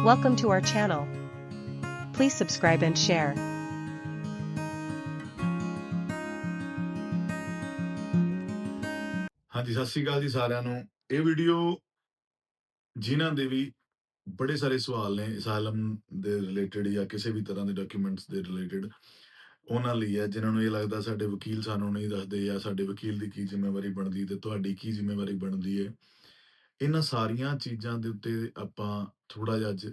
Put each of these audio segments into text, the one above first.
Welcome to our channel. Please subscribe and share. ਹਾਂਜੀ, ਸਤਿ ਸ਼੍ਰੀ ਅਕਾਲ ਜੀ ਸਾਰਿਆਂ ਨੂੰ ਇਹ ਵੀਡੀਓ ਜਿਨ੍ਹਾਂ ਦੇ ਵੀ ਬੜੇ ਸਾਰੇ ਸਵਾਲ ਨੇ ਅਸਾਈਲਮ ਦੇ ਰਿਲੇਟਡ ਜਾਂ ਕਿਸੇ ਵੀ ਤਰ੍ਹਾਂ ਦੇ ਡਾਕੂਮੈਂਟਸ ਦੇ ਰਿਲੇਟਡ ਉਹਨਾਂ ਲਈ ਹੈ, ਜਿਨ੍ਹਾਂ ਨੂੰ ਇਹ ਲੱਗਦਾ ਸਾਡੇ ਵਕੀਲ ਸਾਨੂੰ ਨਹੀਂ ਦੱਸਦੇ ਜਾਂ ਸਾਡੇ ਵਕੀਲ ਦੀ ਕੀ ਜ਼ਿੰਮੇਵਾਰੀ ਬਣਦੀ ਤੇ ਤੁਹਾਡੀ ਕੀ ਜ਼ਿੰਮੇਵਾਰੀ ਬਣਦੀ ਹੈ ਇਹਨਾਂ ਸਾਰੀਆਂ ਚੀਜ਼ਾਂ ਦੇ ਉੱਤੇ ਆਪਾਂ ਥੋੜਾ ਜਿਹਾ ਅੱਜ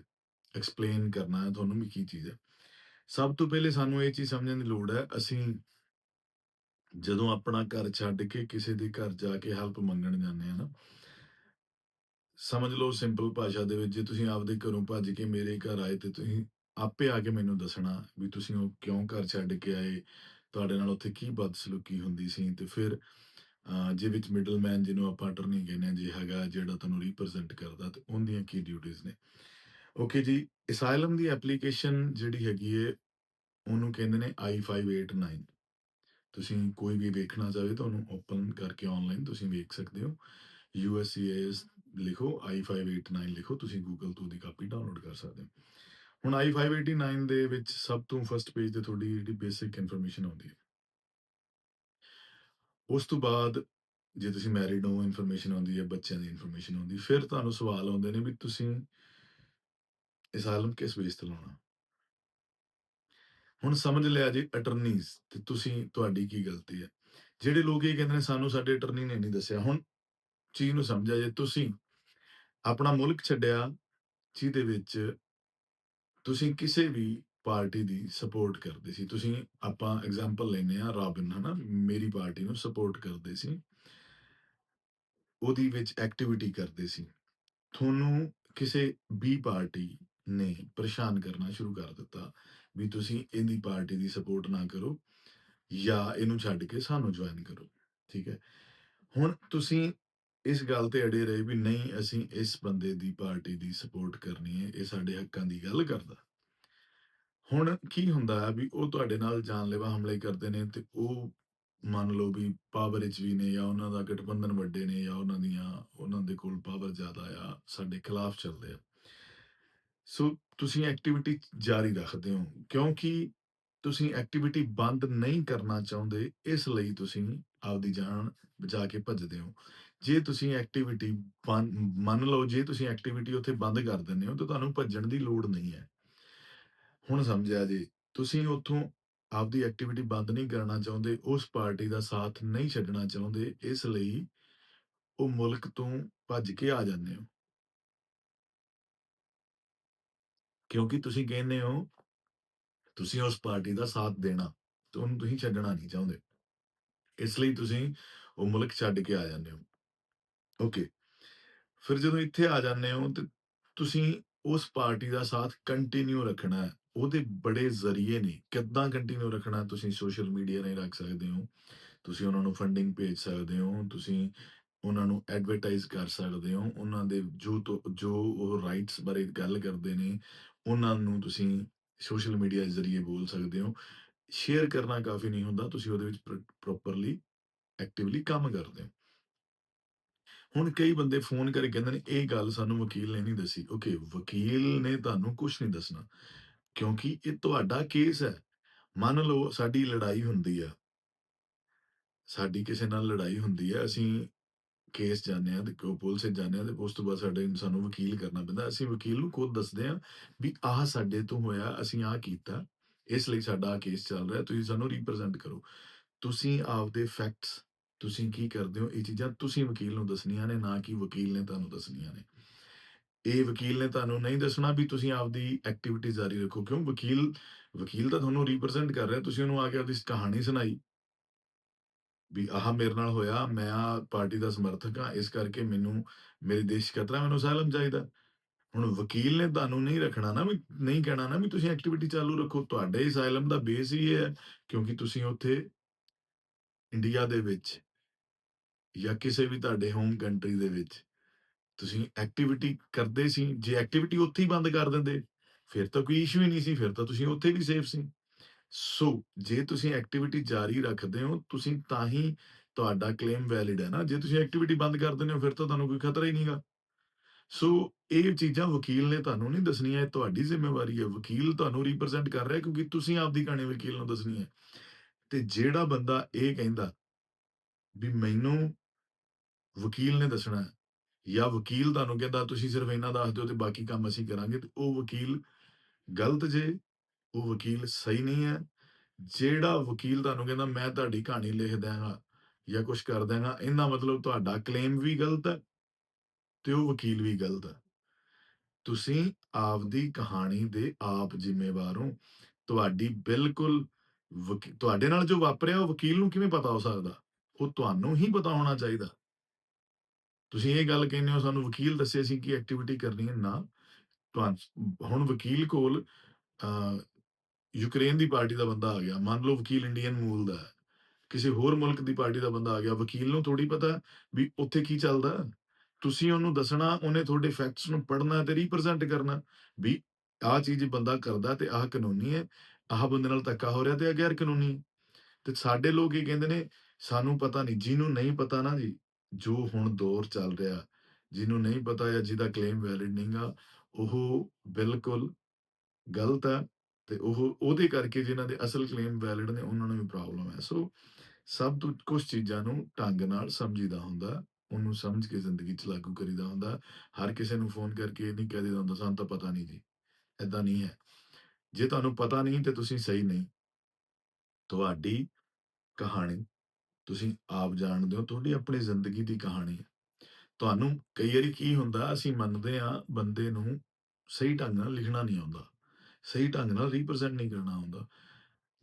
ਐਕਸਪਲੇਨ ਕਰਨਾ ਹੈ, ਤੁਹਾਨੂੰ ਵੀ ਕੀ ਚੀਜ਼ ਹੈ। ਸਭ ਤੋਂ ਪਹਿਲੇ ਸਾਨੂੰ ਇਹ ਚੀਜ਼ ਸਮਝਣ ਦੀ ਲੋੜ ਹੈ, ਅਸੀਂ ਜਦੋਂ ਆਪਣਾ ਘਰ ਛੱਡ ਕੇ ਕਿਸੇ ਦੇ ਘਰ ਜਾ ਕੇ ਹੈਲਪ ਮੰਗਣ ਜਾਂਦੇ ਆ ਨਾ, ਸਮਝ ਲਓ ਸਿੰਪਲ ਭਾਸ਼ਾ ਦੇ ਵਿੱਚ, ਜੇ ਤੁਸੀਂ ਆਪਦੇ ਘਰੋਂ ਭੱਜ ਕੇ ਮੇਰੇ ਘਰ ਆਏ ਤੇ ਤੁਸੀਂ ਆਪੇ ਆ ਕੇ ਮੈਨੂੰ ਦੱਸਣਾ ਵੀ ਤੁਸੀਂ ਉਹ ਕਿਉਂ ਘਰ ਛੱਡ ਕੇ ਆਏ, ਤੁਹਾਡੇ ਨਾਲ ਉੱਥੇ ਕੀ ਬਦਸਲੂਕੀ ਹੁੰਦੀ ਸੀ ਤੇ ਫਿਰ ਜੇ ਵਿੱਚ ਮਿਡਲਮੈਨ ਜਿਹਨੂੰ ਆਪਾਂ ਅਟਰਨੀ ਕਹਿੰਦੇ ਆ ਜੇ ਹੈਗਾ ਜਿਹੜਾ ਤੁਹਾਨੂੰ ਰਿਪਰੈਜ਼ੈਂਟ ਕਰਦਾ, ਤੇ ਉਹਦੀਆਂ ਕੀ ਡਿਊਟੀਆਂ ਨੇ? ਓਕੇ ਜੀ ਅਸਾਈਲਮ ਦੀ ਐਪਲੀਕੇਸ਼ਨ ਜਿਹੜੀ ਹੈਗੀ ਏ, ਉਹਨੂੰ ਕਹਿੰਦੇ ਨੇ I589 ਤੁਸੀਂ ਕੋਈ ਵੀ ਵੇਖਣਾ ਚਾਹੇ ਤਾਂ ਉਹਨੂੰ ਓਪਨ ਕਰਕੇ ਆਨਲਾਈਨ ਤੁਸੀਂ ਵੇਖ ਸਕਦੇ ਹੋ। USCIS ਲਿਖੋ I589 ਲਿਖੋ, ਤੁਸੀਂ ਗੂਗਲ ਤੋਂ ਦੀ ਕਾਪੀ ਡਾਊਨਲੋਡ ਕਰ ਸਕਦੇ ਹੋ। ਹੁਣ I589 ਦੇ ਵਿੱਚ ਸਭ ਤੋਂ ਫਸਟ ਪੇਜ ਤੇ ਤੁਹਾਡੀ ਜਿਹੜੀ ਬੇਸਿਕ ਇਨਫੋਰਮੇਸ਼ਨ ਆਉਂਦੀ ਹੈ। ਉਸ ਤੋਂ ਬਾਅਦ ਜੇ ਤੁਸੀਂ ਮੈਰਿਡ ਹੋ ਇਨਫੋਰਮੇਸ਼ਨ ਆਉਂਦੀ ਹੈ, ਬੱਚਿਆਂ ਦੀ ਇਨਫੋਰਮੇਸ਼ਨ ਆਉਂਦੀ, ਫਿਰ ਤੁਹਾਨੂੰ ਸਵਾਲ ਆਉਂਦੇ ਨੇ ਵੀ ਤੁਸੀਂ ਅਸਾਈਲਮ ਕਿਸ ਬੇਸ ਤੇ ਲਾਉਣਾ? ਹੁਣ ਸਮਝ ਲਿਆ ਜੀ ਅਟਰਨੀਜ਼ ਤੇ ਤੁਸੀਂ, ਤੁਹਾਡੀ ਕੀ ਗਲਤੀ ਹੈ। ਜਿਹੜੇ ਲੋਕ ਇਹ ਕਹਿੰਦੇ ਨੇ, ਸਾਨੂੰ ਸਾਡੇ ਅਟਰਨੀ ਨੇ ਨਹੀਂ ਦੱਸਿਆ। ਹੁਣ ਚੀਜ਼ ਨੂੰ ਸਮਝਿਆ ਜੇ ਤੁਸੀਂ ਆਪਣਾ ਮੁਲਕ ਛੱਡਿਆ, ਜਿਹਦੇ ਵਿੱਚ ਤੁਸੀਂ ਕਿਸੇ ਵੀ ਪਾਰਟੀ ਦੀ ਸਪੋਰਟ ਕਰਦੇ ਸੀ। ਤੁਸੀਂ ਆਪਾਂ ਐਗਜ਼ਾਮਪਲ ਲੈਨੇ ਆ ਰਾਬਿਨ, ਹਨਾ? ਮੇਰੀ ਪਾਰਟੀ ਨੂੰ ਸਪੋਰਟ ਕਰਦੇ ਸੀ। ਉਹਦੀ ਵਿੱਚ ਐਕਟੀਵਿਟੀ ਕਰਦੇ ਸੀ। ਤੁਹਾਨੂੰ ਕਿਸੇ ਵੀ ਪਾਰਟੀ ਨੇ ਪਰੇਸ਼ਾਨ ਕਰਨਾ ਸ਼ੁਰੂ ਕਰ ਦਿੱਤਾ ਵੀ ਤੁਸੀਂ ਇਹਦੀ ਪਾਰਟੀ ਦੀ ਸਪੋਰਟ ਨਾ ਕਰੋ ਜਾਂ ਇਹਨੂੰ ਛੱਡ ਕੇ ਸਾਨੂੰ ਜੁਆਇਨ ਕਰੋ, ਠੀਕ ਹੈ? ਹੁਣ ਤੁਸੀਂ ਇਸ ਗੱਲ ਤੇ ਅੜੇ ਰਹੇ ਵੀ ਨਹੀਂ, ਅਸੀਂ ਇਸ ਬੰਦੇ ਦੀ ਪਾਰਟੀ ਦੀ ਸਪੋਰਟ ਕਰਨੀ ਹੈ, ਇਹ ਸਾਡੇ ਹੱਕਾਂ ਦੀ ਗੱਲ ਕਰਦਾ। ਹੁਣ ਕੀ ਹੁੰਦਾ ਹੈ ਵੀ ਉਹ ਤੁਹਾਡੇ ਨਾਲ ਜਾਨਲੇਵਾ ਹਮਲੇ ਕਰਦੇ ਨੇ ਤੇ ਉਹ ਮੰਨ ਲਓ ਵੀ ਪਾਵਰ ਵਿੱਚ ਵੀ ਨੇ ਜਾਂ ਉਹਨਾਂ ਦਾ ਗਠਬੰਧਨ ਵੱਡੇ ਨੇ ਜਾਂ ਉਹਨਾਂ ਦੀਆਂ, ਉਹਨਾਂ ਦੇ ਕੋਲ ਪਾਵਰ ਜ਼ਿਆਦਾ ਆ, ਸਾਡੇ ਖਿਲਾਫ ਚੱਲਦੇ ਆ। ਸੋ ਤੁਸੀਂ ਐਕਟੀਵਿਟੀ ਜਾਰੀ ਰੱਖਦੇ ਹੋ, ਕਿਉਂਕਿ ਤੁਸੀਂ ਐਕਟੀਵਿਟੀ ਬੰਦ ਨਹੀਂ ਕਰਨਾ ਚਾਹੁੰਦੇ, ਇਸ ਲਈ ਤੁਸੀਂ ਆਪਦੀ ਜਾਨ ਬਚਾ ਕੇ ਭੱਜਦੇ ਹੋ। ਜੇ ਤੁਸੀਂ ਐਕਟੀਵਿਟੀ ਮੰਨ ਲਓ ਜੇ ਤੁਸੀਂ ਐਕਟੀਵਿਟੀ ਉੱਥੇ ਬੰਦ ਕਰ ਦਿੰਦੇ ਹੋ, ਤਾਂ ਤੁਹਾਨੂੰ ਭੱਜਣ ਦੀ ਲੋੜ ਨਹੀਂ ਹੈ। ਹੁਣ ਸਮਝਿਆ ਜੀ, ਤੁਸੀਂ ਉੱਥੋਂ ਆਪਦੀ ਐਕਟੀਵਿਟੀ ਬੰਦ ਨਹੀਂ ਕਰਨਾ ਚਾਹੁੰਦੇ, ਉਸ ਪਾਰਟੀ ਦਾ ਸਾਥ ਨਹੀਂ ਛੱਡਣਾ ਚਾਹੁੰਦੇ, ਇਸ ਲਈ ਉਹ ਮੁਲਕ ਤੋਂ ਭੱਜ ਕੇ ਆ ਜਾਂਦੇ ਹੋ। ਕਿਉਂਕਿ ਤੁਸੀਂ ਕਹਿੰਦੇ ਹੋ, ਤੁਸੀਂ ਉਸ ਪਾਰਟੀ ਦਾ ਸਾਥ ਦੇਣਾ, ਤੇ ਉਹਨੂੰ ਤੁਸੀਂ ਛੱਡਣਾ ਨਹੀਂ ਚਾਹੁੰਦੇ। ਇਸ ਲਈ ਤੁਸੀਂ ਉਹ ਮੁਲਕ ਛੱਡ ਕੇ ਆ ਜਾਂਦੇ ਹੋ। ਓਕੇ ਫਿਰ ਜਦੋਂ ਇੱਥੇ ਆ ਜਾਂਦੇ ਹੋ ਤੇ ਤੁਸੀਂ ਉਸ ਪਾਰਟੀ ਦਾ ਸਾਥ ਕੰਟੀਨਿਊ ਰੱਖਣਾ ਹੈ। ਉਹਦੇ ਬੜੇ ਜ਼ਰੀਏ ਨੇ। ਕਿੱਦਾਂ ਕੰਟੀਨਿਊ ਰੱਖਣਾ ਤੁਸੀਂ ਸੋਸ਼ਲ ਮੀਡੀਆ ਰਾਹੀਂ ਰੱਖ ਸਕਦੇ ਹੋ। ਤੁਸੀਂ ਉਹਨਾਂ ਨੂੰ ਫੰਡਿੰਗ ਭੇਜ ਸਕਦੇ ਹੋ। ਤੁਸੀਂ ਉਹਨਾਂ ਨੂੰ ਐਡਵਰਟਾਈਜ਼ ਕਰ ਸਕਦੇ ਹੋ। ਉਹਨਾਂ ਦੇ ਜੋ ਜੋ ਉਹ ਰਾਈਟਸ ਬਾਰੇ ਗੱਲ ਕਰਦੇ ਨੇ, ਉਹਨਾਂ ਨੂੰ ਤੁਸੀਂ ਸੋਸ਼ਲ ਮੀਡੀਆ ਜ਼ਰੀਏ ਬੋਲ ਸਕਦੇ ਹੋ। ਸ਼ੇਅਰ ਕਰਨਾ ਕਾਫੀ ਨਹੀਂ ਹੁੰਦਾ। ਤੁਸੀਂ ਉਹਦੇ ਵਿੱਚ ਪ੍ਰੋਪਰਲੀ ਐਕਟਿਵਲੀ ਕੰਮ ਕਰਦੇ ਹੋ। ਹੁਣ ਕਈ ਬੰਦੇ ਫੋਨ ਕਰਕੇ ਕਹਿੰਦੇ ਨੇ, ਇਹ ਗੱਲ ਸਾਨੂੰ ਵਕੀਲ ਨੇ ਨਹੀਂ ਦੱਸੀ। ਓਕੇ ਵਕੀਲ ਨੇ ਤੁਹਾਨੂੰ ਕੁਝ ਨਹੀਂ ਦੱਸਣਾ। ਕਿਉਂਕਿ ਇਹ ਤੁਹਾਡਾ ਕੇਸ ਹੈ। ਮੰਨ ਲਓ ਸਾਡੀ ਲੜਾਈ ਹੁੰਦੀ ਆ। ਸਾਡੀ ਕਿਸੇ ਨਾਲ ਲੜਾਈ ਹੁੰਦੀ ਹੈ ਅਸੀਂ ਕੇਸ ਜਾਂਦੇ ਆ ਤੇ ਕੋ ਪੁਲਿਸ ਜਾਂਦੇ ਆ ਤੇ ਉਸ ਤੋਂ ਬਾਅਦ ਸਾਡੇ ਸਾਨੂੰ ਵਕੀਲ ਕਰਨਾ ਪੈਂਦਾ। ਅਸੀਂ ਵਕੀਲ ਨੂੰ ਖੁਦ ਦੱਸਦੇ ਆ ਵੀ ਆਹ ਸਾਡੇ ਤੋਂ ਹੋਇਆ, ਅਸੀਂ ਆਹ ਕੀਤਾ। ਇਸ ਲਈ ਸਾਡਾ ਕੇਸ ਚੱਲ ਰਿਹਾ, ਤੁਸੀਂ ਸਾਨੂੰ ਰਿਪਰੈਜ਼ੈਂਟ ਕਰੋ। ਤੁਸੀਂ ਆਪਦੇ ਫੈਕਟਸ ਤੁਸੀਂ ਕੀ ਕਰਦੇ ਹੋ, ਇਹ ਚੀਜ਼ਾਂ ਤੁਸੀਂ ਵਕੀਲ ਨੂੰ ਦੱਸਣੀਆਂ ਨੇ, ਨਾ ਕਿ ਵਕੀਲ ਨੇ ਤੁਹਾਨੂੰ ਦੱਸਣੀਆਂ ਨੇ। ਇਹ ਵਕੀਲ ਨੇ ਤੁਹਾਨੂੰ ਨਹੀਂ ਦੱਸਣਾ ਵੀ ਤੁਸੀਂ ਆਪਦੀ ਐਕਟੀਵਿਟੀ ਜਾਰੀ ਰੱਖੋ, ਕਿਉਂ? ਵਕੀਲ ਵਕੀਲ ਤਾਂ ਤੁਹਾਨੂੰ ਰਿਪਰੈਜ਼ੈਂਟ ਕਰ ਰਿਹਾ, ਤੁਸੀਂ ਉਹਨੂੰ ਆ ਕੇ ਆਪਦੀ ਕਹਾਣੀ ਸੁਣਾਈ। ਵੀ ਆਹ ਮੇਰੇ ਨਾਲ ਹੋਇਆ, ਮੈਂ ਆ ਪਾਰਟੀ ਦਾ ਸਮਰਥਕ ਆ ਇਸ ਕਰਕੇ ਮੈਨੂੰ, ਮੇਰੇ ਦੇਸ਼ ਖਤਰਾ ਮੈਨੂੰ ਅਸਾਈਲਮ ਚਾਹੀਦਾ। ਹੁਣ ਵਕੀਲ ਨੇ ਤੁਹਾਨੂੰ ਨਹੀਂ ਰੱਖਣਾ ਨਾ, ਵੀ ਨਹੀਂ ਕਹਿਣਾ ਨਾ ਵੀ ਤੁਸੀਂ ਐਕਟੀਵਿਟੀ ਚਾਲੂ ਰੱਖੋ, ਤੁਹਾਡੇ ਅਸਾਈਲਮ ਦਾ ਬੇਸ ਹੀ ਇਹ ਹੈ, ਕਿਉਂਕਿ ਤੁਸੀਂ ਉੱਥੇ ਇੰਡੀਆ ਦੇ ਵਿੱਚ ਜਾਂ ਕਿਸੇ ਵੀ ਤੁਹਾਡੇ ਹੋਮ ਕੰਟਰੀ ਦੇ ਵਿੱਚ ਤੁਸੀਂ ਐਕਟੀਵਿਟੀ ਕਰਦੇ ਸੀ ਜੇ ਐਕਟੀਵਿਟੀ ਉੱਥੇ ਹੀ ਬੰਦ ਕਰ ਦਿੰਦੇ ਫਿਰ ਤਾਂ ਕੋਈ ਇਸ਼ੂ ਹੀ ਨਹੀਂ ਸੀ ਫਿਰ ਤਾਂ ਤੁਸੀਂ ਉੱਥੇ ਵੀ ਸੇਫ ਸੀ ਸੋ ਜੇ ਤੁਸੀਂ ਐਕਟੀਵਿਟੀ ਜਾਰੀ ਰੱਖਦੇ ਹੋ ਤੁਸੀਂ ਤਾਂ ਹੀ ਤੁਹਾਡਾ ਕਲੇਮ ਵੈਲਿਡ ਹੈ ਨਾ ਜੇ ਤੁਸੀਂ ਐਕਟੀਵਿਟੀ ਬੰਦ ਕਰ ਦਿੰਦੇ ਹੋ ਫਿਰ ਤਾਂ ਤੁਹਾਨੂੰ ਕੋਈ ਖਤਰਾ ਹੀ ਨਹੀਂਗਾ ਸੋ ਇਹ ਚੀਜ਼ਾਂ ਵਕੀਲ ਨੇ ਤੁਹਾਨੂੰ ਨਹੀਂ ਦੱਸਣੀਆਂ, ਇਹ ਤੁਹਾਡੀ ਜ਼ਿੰਮੇਵਾਰੀ ਹੈ। ਵਕੀਲ ਤੁਹਾਨੂੰ ਰਿਪ੍ਰੈਜ਼ੈਂਟ ਕਰ ਰਿਹਾ ਕਿਉਂਕਿ ਤੁਸੀਂ ਆਪਦੀ ਕਹਾਣੀ ਵਕੀਲ ਨੂੰ ਦੱਸਣੀ ਹੈ। ਤੇ ਜਿਹੜਾ ਬੰਦਾ ਇਹ ਕਹਿੰਦਾ ਵੀ ਮੈਨੂੰ ਵਕੀਲ ਨੇ ਦੱਸਣਾ ਜਾਂ ਵਕੀਲ ਤੁਹਾਨੂੰ ਕਹਿੰਦਾ ਤੁਸੀਂ ਸਿਰਫ ਇਹਨਾਂ ਦੱਸ ਦਿਓ ਤੇ ਬਾਕੀ ਕੰਮ ਅਸੀਂ ਕਰਾਂਗੇ ਤੇ ਉਹ ਵਕੀਲ ਗਲਤ ਜੇ, ਉਹ ਵਕੀਲ ਸਹੀ ਨਹੀਂ ਹੈ। ਜਿਹੜਾ ਵਕੀਲ ਤੁਹਾਨੂੰ ਕਹਿੰਦਾ ਮੈਂ ਤੁਹਾਡੀ ਕਹਾਣੀ ਲਿਖ ਦਿਆਂਗਾ ਜਾਂ ਕੁਛ ਕਰ ਦਿਆਂਗਾ, ਇਹਦਾ ਮਤਲਬ ਤੁਹਾਡਾ ਕਲੇਮ ਵੀ ਗਲਤ ਹੈ ਤੇ ਉਹ ਵਕੀਲ ਵੀ ਗਲਤ ਹੈ। ਤੁਸੀਂ ਆਪਦੀ ਕਹਾਣੀ ਦੇ ਆਪ ਜ਼ਿੰਮੇਵਾਰ ਹੋ। ਤੁਹਾਡੀ ਬਿਲਕੁਲ ਤੁਹਾਡੇ ਨਾਲ ਜੋ ਵਾਪਰਿਆ ਉਹ ਵਕੀਲ ਨੂੰ ਕਿਵੇਂ ਪਤਾ ਹੋ ਸਕਦਾ? ਉਹ ਤੁਹਾਨੂੰ ਹੀ ਪਤਾ ਹੋਣਾ ਚਾਹੀਦਾ। ਤੁਸੀਂ ਇਹ ਗੱਲ ਕਹਿੰਦੇ ਹੋ ਸਾਨੂੰ ਵਕੀਲ ਦੱਸੇ ਸੀ ਕਿ ਐਕਟੀਵਿਟੀ ਕਰਨੀ ਹੈ, ਨਾ। ਤੁਹਾ ਹੁਣ ਵਕੀਲ ਕੋਲ ਯੂਕਰੇਨ ਦੀ ਪਾਰਟੀ ਦਾ ਬੰਦਾ ਆ ਗਿਆ, ਮੰਨ ਲਓ ਵਕੀਲ ਇੰਡੀਅਨ ਮੂਲ ਦਾ ਹੈ। ਕਿਸੇ ਹੋਰ ਮੁਲਕ ਦੀ ਪਾਰਟੀ ਦਾ ਬੰਦਾ ਆ ਗਿਆ, ਵਕੀਲ ਨੂੰ ਥੋੜ੍ਹੀ ਪਤਾ ਵੀ ਉੱਥੇ ਕੀ ਚੱਲਦਾ। ਤੁਸੀਂ ਉਹਨੂੰ ਦੱਸਣਾ, ਉਹਨੇ ਤੁਹਾਡੇ ਫੈਕਟਸ ਨੂੰ ਪੜਨਾ ਤੇ ਰਿਪ੍ਰੈਜ਼ੈਂਟ ਕਰਨਾ ਵੀ ਆਹ ਚੀਜ਼ ਬੰਦਾ ਕਰਦਾ ਤੇ ਆਹ ਕਾਨੂੰਨੀ ਹੈ, ਆਹ ਬੰਦੇ ਨਾਲ ਧੱਕਾ ਹੋ ਰਿਹਾ ਤੇ ਇਹ ਗੈਰ ਕਾਨੂੰਨੀ ਤੇ ਸਾਡੇ ਲੋਕ ਇਹ ਕਹਿੰਦੇ ਨੇ, ਸਾਨੂੰ ਪਤਾ ਨਹੀਂ, ਜਿਹਨੂੰ ਨਹੀਂ ਪਤਾ ਨਾ ਜੀ, ਜੋ ਹੁਣ ਦੌਰ ਚੱਲ ਰਿਹਾ, ਜਿਹਨੂੰ ਨਹੀਂ ਪਤਾ ਜਾਂ ਜਿਹਦਾ ਕਲੇਮ ਵੈਲਿਡ ਨਹੀਂਗਾ, ਉਹ ਬਿਲਕੁਲ ਗਲਤ ਹੈ ਤੇ ਉਹ ਉਹਦੇ ਕਰਕੇ ਜਿਨ੍ਹਾਂ ਦੇ ਅਸਲ ਕਲੇਮ ਵੈਲਿਡ ਨੇ ਉਹਨਾਂ ਨੂੰ ਵੀ ਪ੍ਰੋਬਲਮ ਹੈ। ਸੋ ਸਭ ਤੋਂ ਕੁਛ ਚੀਜ਼ਾਂ ਨੂੰ ਢੰਗ ਨਾਲ ਸਮਝੀਦਾ ਹੁੰਦਾ, ਉਹਨੂੰ ਸਮਝ ਕੇ ਜ਼ਿੰਦਗੀ 'ਚ ਲਾਗੂ ਕਰੀਦਾ ਹੁੰਦਾ। ਹਰ ਕਿਸੇ ਨੂੰ ਫ਼ੋਨ ਕਰਕੇ ਇਹ ਨਹੀਂ ਕਹਿ ਦੇਈਦਾ ਹੁੰਦਾ ਸਾਨੂੰ ਤਾਂ ਪਤਾ ਨਹੀਂ ਜੀ, ਏਦਾਂ ਨਹੀਂ ਹੈ। ਜੇ ਤੁਹਾਨੂੰ ਪਤਾ ਨਹੀਂ ਤੇ ਤੁਸੀਂ ਸਹੀ ਨਹੀਂ। ਤੁਹਾਡੀ ਕਹਾਣੀ ਤੁਸੀਂ ਆਪ ਜਾਣਦੇ ਹੋ, ਤੁਹਾਡੀ ਆਪਣੀ ਜ਼ਿੰਦਗੀ ਦੀ ਕਹਾਣੀ ਹੈ। ਤੁਹਾਨੂੰ ਕਈ ਵਾਰੀ ਕੀ ਹੁੰਦਾ, ਅਸੀਂ ਮੰਨਦੇ ਹਾਂ ਬੰਦੇ ਨੂੰ ਸਹੀ ਢੰਗ ਨਾਲ ਲਿਖਣਾ ਨਹੀਂ ਆਉਂਦਾ, ਸਹੀ ਢੰਗ ਨਾਲ ਰਿਪ੍ਰੈਜ਼ੈਂਟ ਨਹੀਂ ਕਰਨਾ ਆਉਂਦਾ।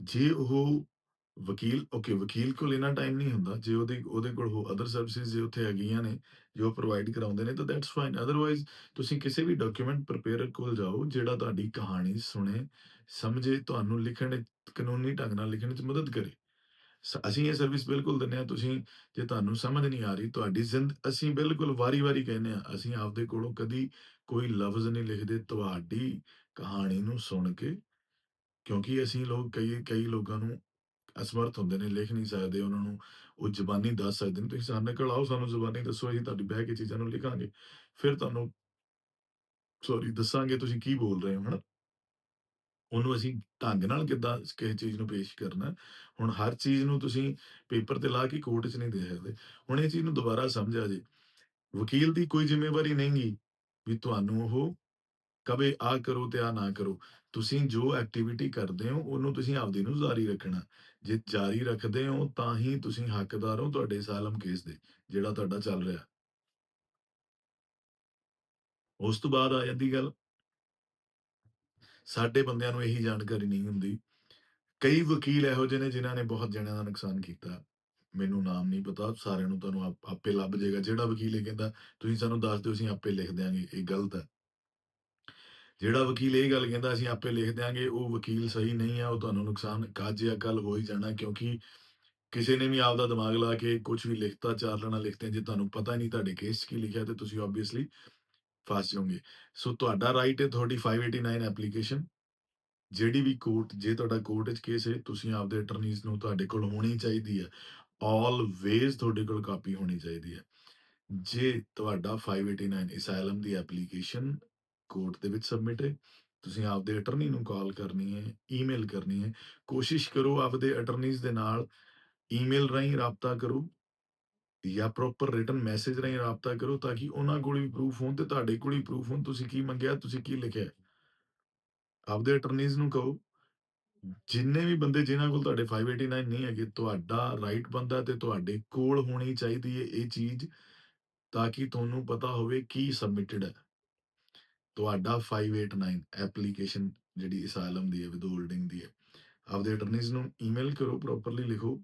ਜੇ ਉਹ ਵਕੀਲ ਓਕੇ ਵਕੀਲ ਕੋਲ ਇੰਨਾ ਟਾਈਮ ਨਹੀਂ ਹੁੰਦਾ, ਜੇ ਉਹਦੇ ਉਹਦੇ ਕੋਲ ਉਹ ਅਦਰ ਸਰਵਿਸਿਜ਼ ਜੇ ਉੱਥੇ ਹੈਗੀਆਂ ਨੇ, ਜੋ ਪ੍ਰੋਵਾਈਡ ਕਰਾਉਂਦੇ ਨੇ ਤਾਂ ਦੈਟਸ ਫਾਈਨ। ਅਦਰਵਾਈਜ਼ ਤੁਸੀਂ ਕਿਸੇ ਵੀ ਡਾਕੂਮੈਂਟ ਪ੍ਰੀਪੇਅਰਰ ਕੋਲ ਜਾਓ, ਜਿਹੜਾ ਤੁਹਾਡੀ ਕਹਾਣੀ ਸੁਣੇ, ਸਮਝੇ, ਤੁਹਾਨੂੰ ਲਿਖਣ ਕਾਨੂੰਨੀ ਢੰਗ ਨਾਲ ਲਿਖਣ 'ਚ ਮਦਦ ਕਰੇ। ਅਸੀਂ ਇਹ ਸਰਵਿਸ ਬਿਲਕੁਲ ਦਿੰਦੇ ਹਾਂ, ਤੁਸੀਂ ਜੇ ਤੁਹਾਨੂੰ ਸਮਝ ਨਹੀਂ ਆ ਰਹੀ, ਤੁਹਾਡੀ ਜ਼ਿੰਦ ਅਸੀਂ ਬਿਲਕੁਲ ਵਾਰੀ-ਵਾਰੀ ਕਹਿੰਦੇ ਹਾਂ, ਅਸੀਂ ਆਪਦੇ ਕੋਲੋਂ ਕਦੀ ਕੋਈ ਲਫ਼ਜ਼ ਨਹੀਂ ਲਿਖਦੇ ਤੁਹਾਡੀ ਕਹਾਣੀ ਨੂੰ ਸੁਣ ਕੇ, ਕਿਉਂਕਿ ਅਸੀਂ ਲੋਕ ਕਈ ਕਈ ਲੋਕਾਂ ਨੂੰ ਅਸਮਰਥ ਹੁੰਦੇ ਨੇ, ਲਿਖ ਨਹੀਂ ਸਕਦੇ, ਉਹਨਾਂ ਨੂੰ ਉਹ ਜਬਾਨੀ ਦੱਸ ਸਕਦੇ ਨੇ, ਤੁਸੀਂ ਸਾਡੇ ਕੋਲ ਆਓ, ਸਾਨੂੰ ਜਬਾਨੀ ਦੱਸੋ, ਅਸੀਂ ਤੁਹਾਡੀ ਬਹਿ ਕੇ ਚੀਜ਼ਾਂ ਨੂੰ ਲਿਖਾਂਗੇ। ਫਿਰ ਤੁਹਾਨੂੰ ਸੌਰੀ ਦੱਸਾਂਗੇ ਤੁਸੀਂ ਕੀ ਬੋਲ ਰਹੇ ਹੋ, ਹਨਾ ਉਹਨੂੰ ਅਸੀਂ ਢੰਗ ਨਾਲ ਕਿੱਦਾਂ ਕਿਸੇ ਚੀਜ਼ ਨੂੰ ਪੇਸ਼ ਕਰਨਾ ਹੁਣ ਹਰ ਚੀਜ਼ ਨੂੰ ਤੁਸੀਂ ਪੇਪਰ ਤੇ ਲਾ ਕੇ ਕੋਰਟ 'ਚ ਨਹੀਂ ਦੇ ਸਕਦੇ। ਹੁਣ ਇਹ ਚੀਜ਼ ਨੂੰ ਦੁਬਾਰਾ ਸਮਝਿਆ ਜੇ, ਵਕੀਲ ਦੀ ਕੋਈ ਜ਼ਿੰਮੇਵਾਰੀ ਨਹੀਂਗੀ ਵੀ ਤੁਹਾਨੂੰ ਉਹ ਕਵੇ ਆਹ ਕਰੋ ਤੇ ਆਹ ਨਾ ਕਰੋ। ਤੁਸੀਂ ਜੋ ਐਕਟੀਵਿਟੀ ਕਰਦੇ ਹੋ, ਉਹਨੂੰ ਤੁਸੀਂ ਆਪਦੀ ਨੂੰ ਜਾਰੀ ਰੱਖਣਾ। ਜੇ ਜਾਰੀ ਰੱਖਦੇ ਹੋ ਤਾਂ ਹੀ ਤੁਸੀਂ ਹੱਕਦਾਰ ਹੋ ਤੁਹਾਡੇ ਅਸਾਈਲਮ ਕੇਸ ਦੇ, ਜਿਹੜਾ ਤੁਹਾਡਾ ਚੱਲ ਰਿਹਾ। ਉਸ ਤੋਂ ਬਾਅਦ ਆ ਜਾਂਦੀ ਗੱਲ ਸਾਡੇ ਬੰਦਿਆਂ ਨੂੰ ਇਹੀ ਜਾਣਕਾਰੀ ਨਹੀਂ ਹੁੰਦੀ। ਕਈ ਵਕੀਲ ਇਹੋ ਜਿਹੇ ਨੇ ਜਿਨ੍ਹਾਂ ਨੇ ਬਹੁਤ ਜਣਿਆਂ ਦਾ ਨੁਕਸਾਨ ਕੀਤਾ। ਮੈਨੂੰ ਨਾਮ ਨਹੀਂ ਪਤਾ, ਸਾਰਿਆਂ ਨੂੰ ਤੁਹਾਨੂੰ ਆਪੇ ਲੱਭ ਜਾਏਗਾ। ਜਿਹੜਾ ਵਕੀਲ ਇਹ ਕਹਿੰਦਾ, ਤੁਸੀਂ ਸਾਨੂੰ ਦੱਸ ਦਿਓ ਅਸੀਂ ਆਪੇ ਲਿਖ ਦਿਆਂਗੇ, ਇਹ ਗਲਤ ਹੈ। ਜਿਹੜਾ ਵਕੀਲ ਇਹ ਗੱਲ ਕਹਿੰਦਾ ਅਸੀਂ ਆਪੇ ਲਿਖ ਦਿਆਂਗੇ, ਉਹ ਵਕੀਲ ਸਹੀ ਨਹੀਂ ਆ ਉਹ ਤੁਹਾਨੂੰ ਨੁਕਸਾਨ ਅੱਜ ਜਾਂ ਕੱਲ੍ਹ ਹੋ ਹੀ ਜਾਣਾ ਕਿਉਂਕਿ ਕਿਸੇ ਨੇ ਵੀ ਆਪ ਦਾ ਦਿਮਾਗ ਲਾ ਕੇ ਕੁਛ ਵੀ ਲਿਖਤਾ, ਚਾਰ ਲੈਣਾ ਲਿਖਦੇ ਜੇ ਤੁਹਾਨੂੰ ਪਤਾ ਨਹੀਂ ਤੁਹਾਡੇ ਕੇਸ 'ਚ ਕੀ ਲਿਖਿਆ ਤੇ ਤੁਸੀਂ ਆਬਵੀਅਸਲੀ ਫਸ ਜਾਓਗੇ। ਸੋ ਤੁਹਾਡਾ ਰਾਈਟ ਹੈ ਤੁਹਾਡੀ 589 ਐਪਲੀਕੇਸ਼ਨ ਜਿਹੜੀ ਵੀ ਕੋਰਟ ਜੇ ਤੁਹਾਡਾ ਕੋਰਟ 'ਚ ਕੇਸ ਹੈ, ਤੁਸੀਂ ਆਪਦੇ ਅਟਰਨੀਜ਼ ਨੂੰ ਤੁਹਾਡੇ ਕੋਲ ਹੋਣੀ ਚਾਹੀਦੀ ਹੈ। ਆਲਵੇਜ਼ ਤੁਹਾਡੇ ਕੋਲ ਕਾਪੀ ਹੋਣੀ ਚਾਹੀਦੀ ਹੈ। ਜੇ ਤੁਹਾਡਾ 589 ਅਸਾਈਲਮ ਦੀ ਐਪਲੀਕੇਸ਼ਨ ਕੋਰਟ ਦੇ ਵਿੱਚ ਸਬਮਿਟ ਹੈ, ਤੁਸੀਂ ਆਪਦੇ ਅਟਰਨੀ ਨੂੰ ਕਾਲ ਕਰਨੀ ਹੈ, ਈਮੇਲ ਕਰਨੀ ਹੈ। ਕੋਸ਼ਿਸ਼ ਕਰੋ ਆਪਦੇ ਅਟਰਨੀਜ਼ ਦੇ ਨਾਲ ਈਮੇਲ ਰਾਹੀਂ ਰਾਬਤਾ ਕਰੋ ਜਾਂ ਪ੍ਰੋਪਰ ਰਿਟਨ ਮੈਸੇਜ ਰਾਹੀਂ ਰਾਬਤਾ ਕਰੋ ਤਾਂ ਕਿ ਉਹਨਾਂ ਕੋਲ ਵੀ ਪ੍ਰੂਫ ਹੋਣ ਤੇ ਤੁਹਾਡੇ ਕੋਲ ਵੀ ਪ੍ਰੂਫ ਹੋਣ ਤੁਸੀਂ ਕੀ ਮੰਗਿਆ, ਤੁਸੀਂ ਕੀ ਲਿਖਿਆ। ਆਪਦੇ ਅਟਰਨੀਜ਼ ਨੂੰ ਕਹੋ ਜਿੰਨੇ ਵੀ ਬੰਦੇ ਜਿਨ੍ਹਾਂ ਕੋਲ ਤੁਹਾਡੇ 589 ਨਹੀਂ ਹੈਗੇ, ਤੁਹਾਡਾ ਰਾਈਟ ਬਣਦਾ ਤੇ ਤੁਹਾਡੇ ਕੋਲ ਹੋਣੀ ਚਾਹੀਦੀ ਹੈ ਇਹ ਚੀਜ਼ ਤਾਂ ਕਿ ਤੁਹਾਨੂੰ ਪਤਾ ਹੋਵੇ ਕੀ ਸਬਮਿਟਡ ਹੈ। ਤੁਹਾਡਾ 589 ਐਪਲੀਕੇਸ਼ਨ ਜਿਹੜੀ ਅਸਾਈਲਮ ਦੀ ਹੈ, ਵਿਦਹੋਲਡਿੰਗ ਦੀ ਹੈ। ਆਪਦੇ ਅਟਰਨੀਜ਼ ਨੂੰ ਈਮੇਲ ਕਰੋ, ਪ੍ਰੋਪਰਲੀ ਲਿਖੋ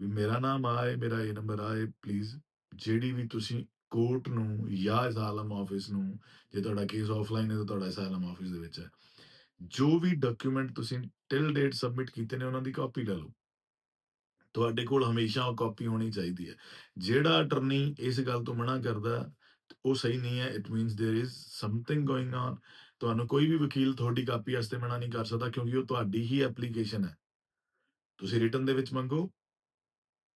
ਵੀ ਮੇਰਾ ਨਾਮ ਆਹ ਹੈ, ਮੇਰਾ ਇਹ ਨੰਬਰ ਆਹ ਹੈ, ਪਲੀਜ਼ ਜਿਹੜੀ ਵੀ ਤੁਸੀਂ ਕੋਰਟ ਨੂੰ ਜਾਂ ਅਸਾਈਲਮ ਆਫਿਸ ਨੂੰ ਜੇ ਤੁਹਾਡਾ ਕੇਸ ਆਫਲਾਈਨ ਹੈ ਤਾਂ ਤੁਹਾਡਾ ਅਸਾਈਲਮ ਆਫਿਸ ਦੇ ਵਿੱਚ ਹੈ। ਜੋ ਵੀ ਡਾਕੂਮੈਂਟ ਤੁਸੀਂ ਟਿਲ ਡੇਟ ਸਬਮਿਟ ਕੀਤੇ ਨੇ ਉਹਨਾਂ ਦੀ ਕਾਪੀ ਲੈ ਲਓ। ਤੁਹਾਡੇ ਕੋਲ ਹਮੇਸ਼ਾ ਉਹ ਕਾਪੀ ਹੋਣੀ ਚਾਹੀਦੀ ਹੈ। ਜਿਹੜਾ ਅਟਰਨੀ ਇਸ ਗੱਲ ਤੋਂ ਮਨਾ ਕਰਦਾ ਉਹ ਸਹੀ ਨਹੀਂ ਹੈ। It means there is something going on ਤੁਹਾਨੂੰ ਕੋਈ ਵੀ ਵਕੀਲ ਤੁਹਾਡੀ ਕਾਪੀ ਵਾਸਤੇ ਮਨਾ ਨਹੀਂ ਕਰ ਸਕਦਾ ਕਿਉਂਕਿ ਉਹ ਤੁਹਾਡੀ ਹੀ ਐਪਲੀਕੇਸ਼ਨ ਹੈ। ਤੁਸੀਂ ਰਿਟਨ ਦੇ ਵਿੱਚ ਮੰਗੋ,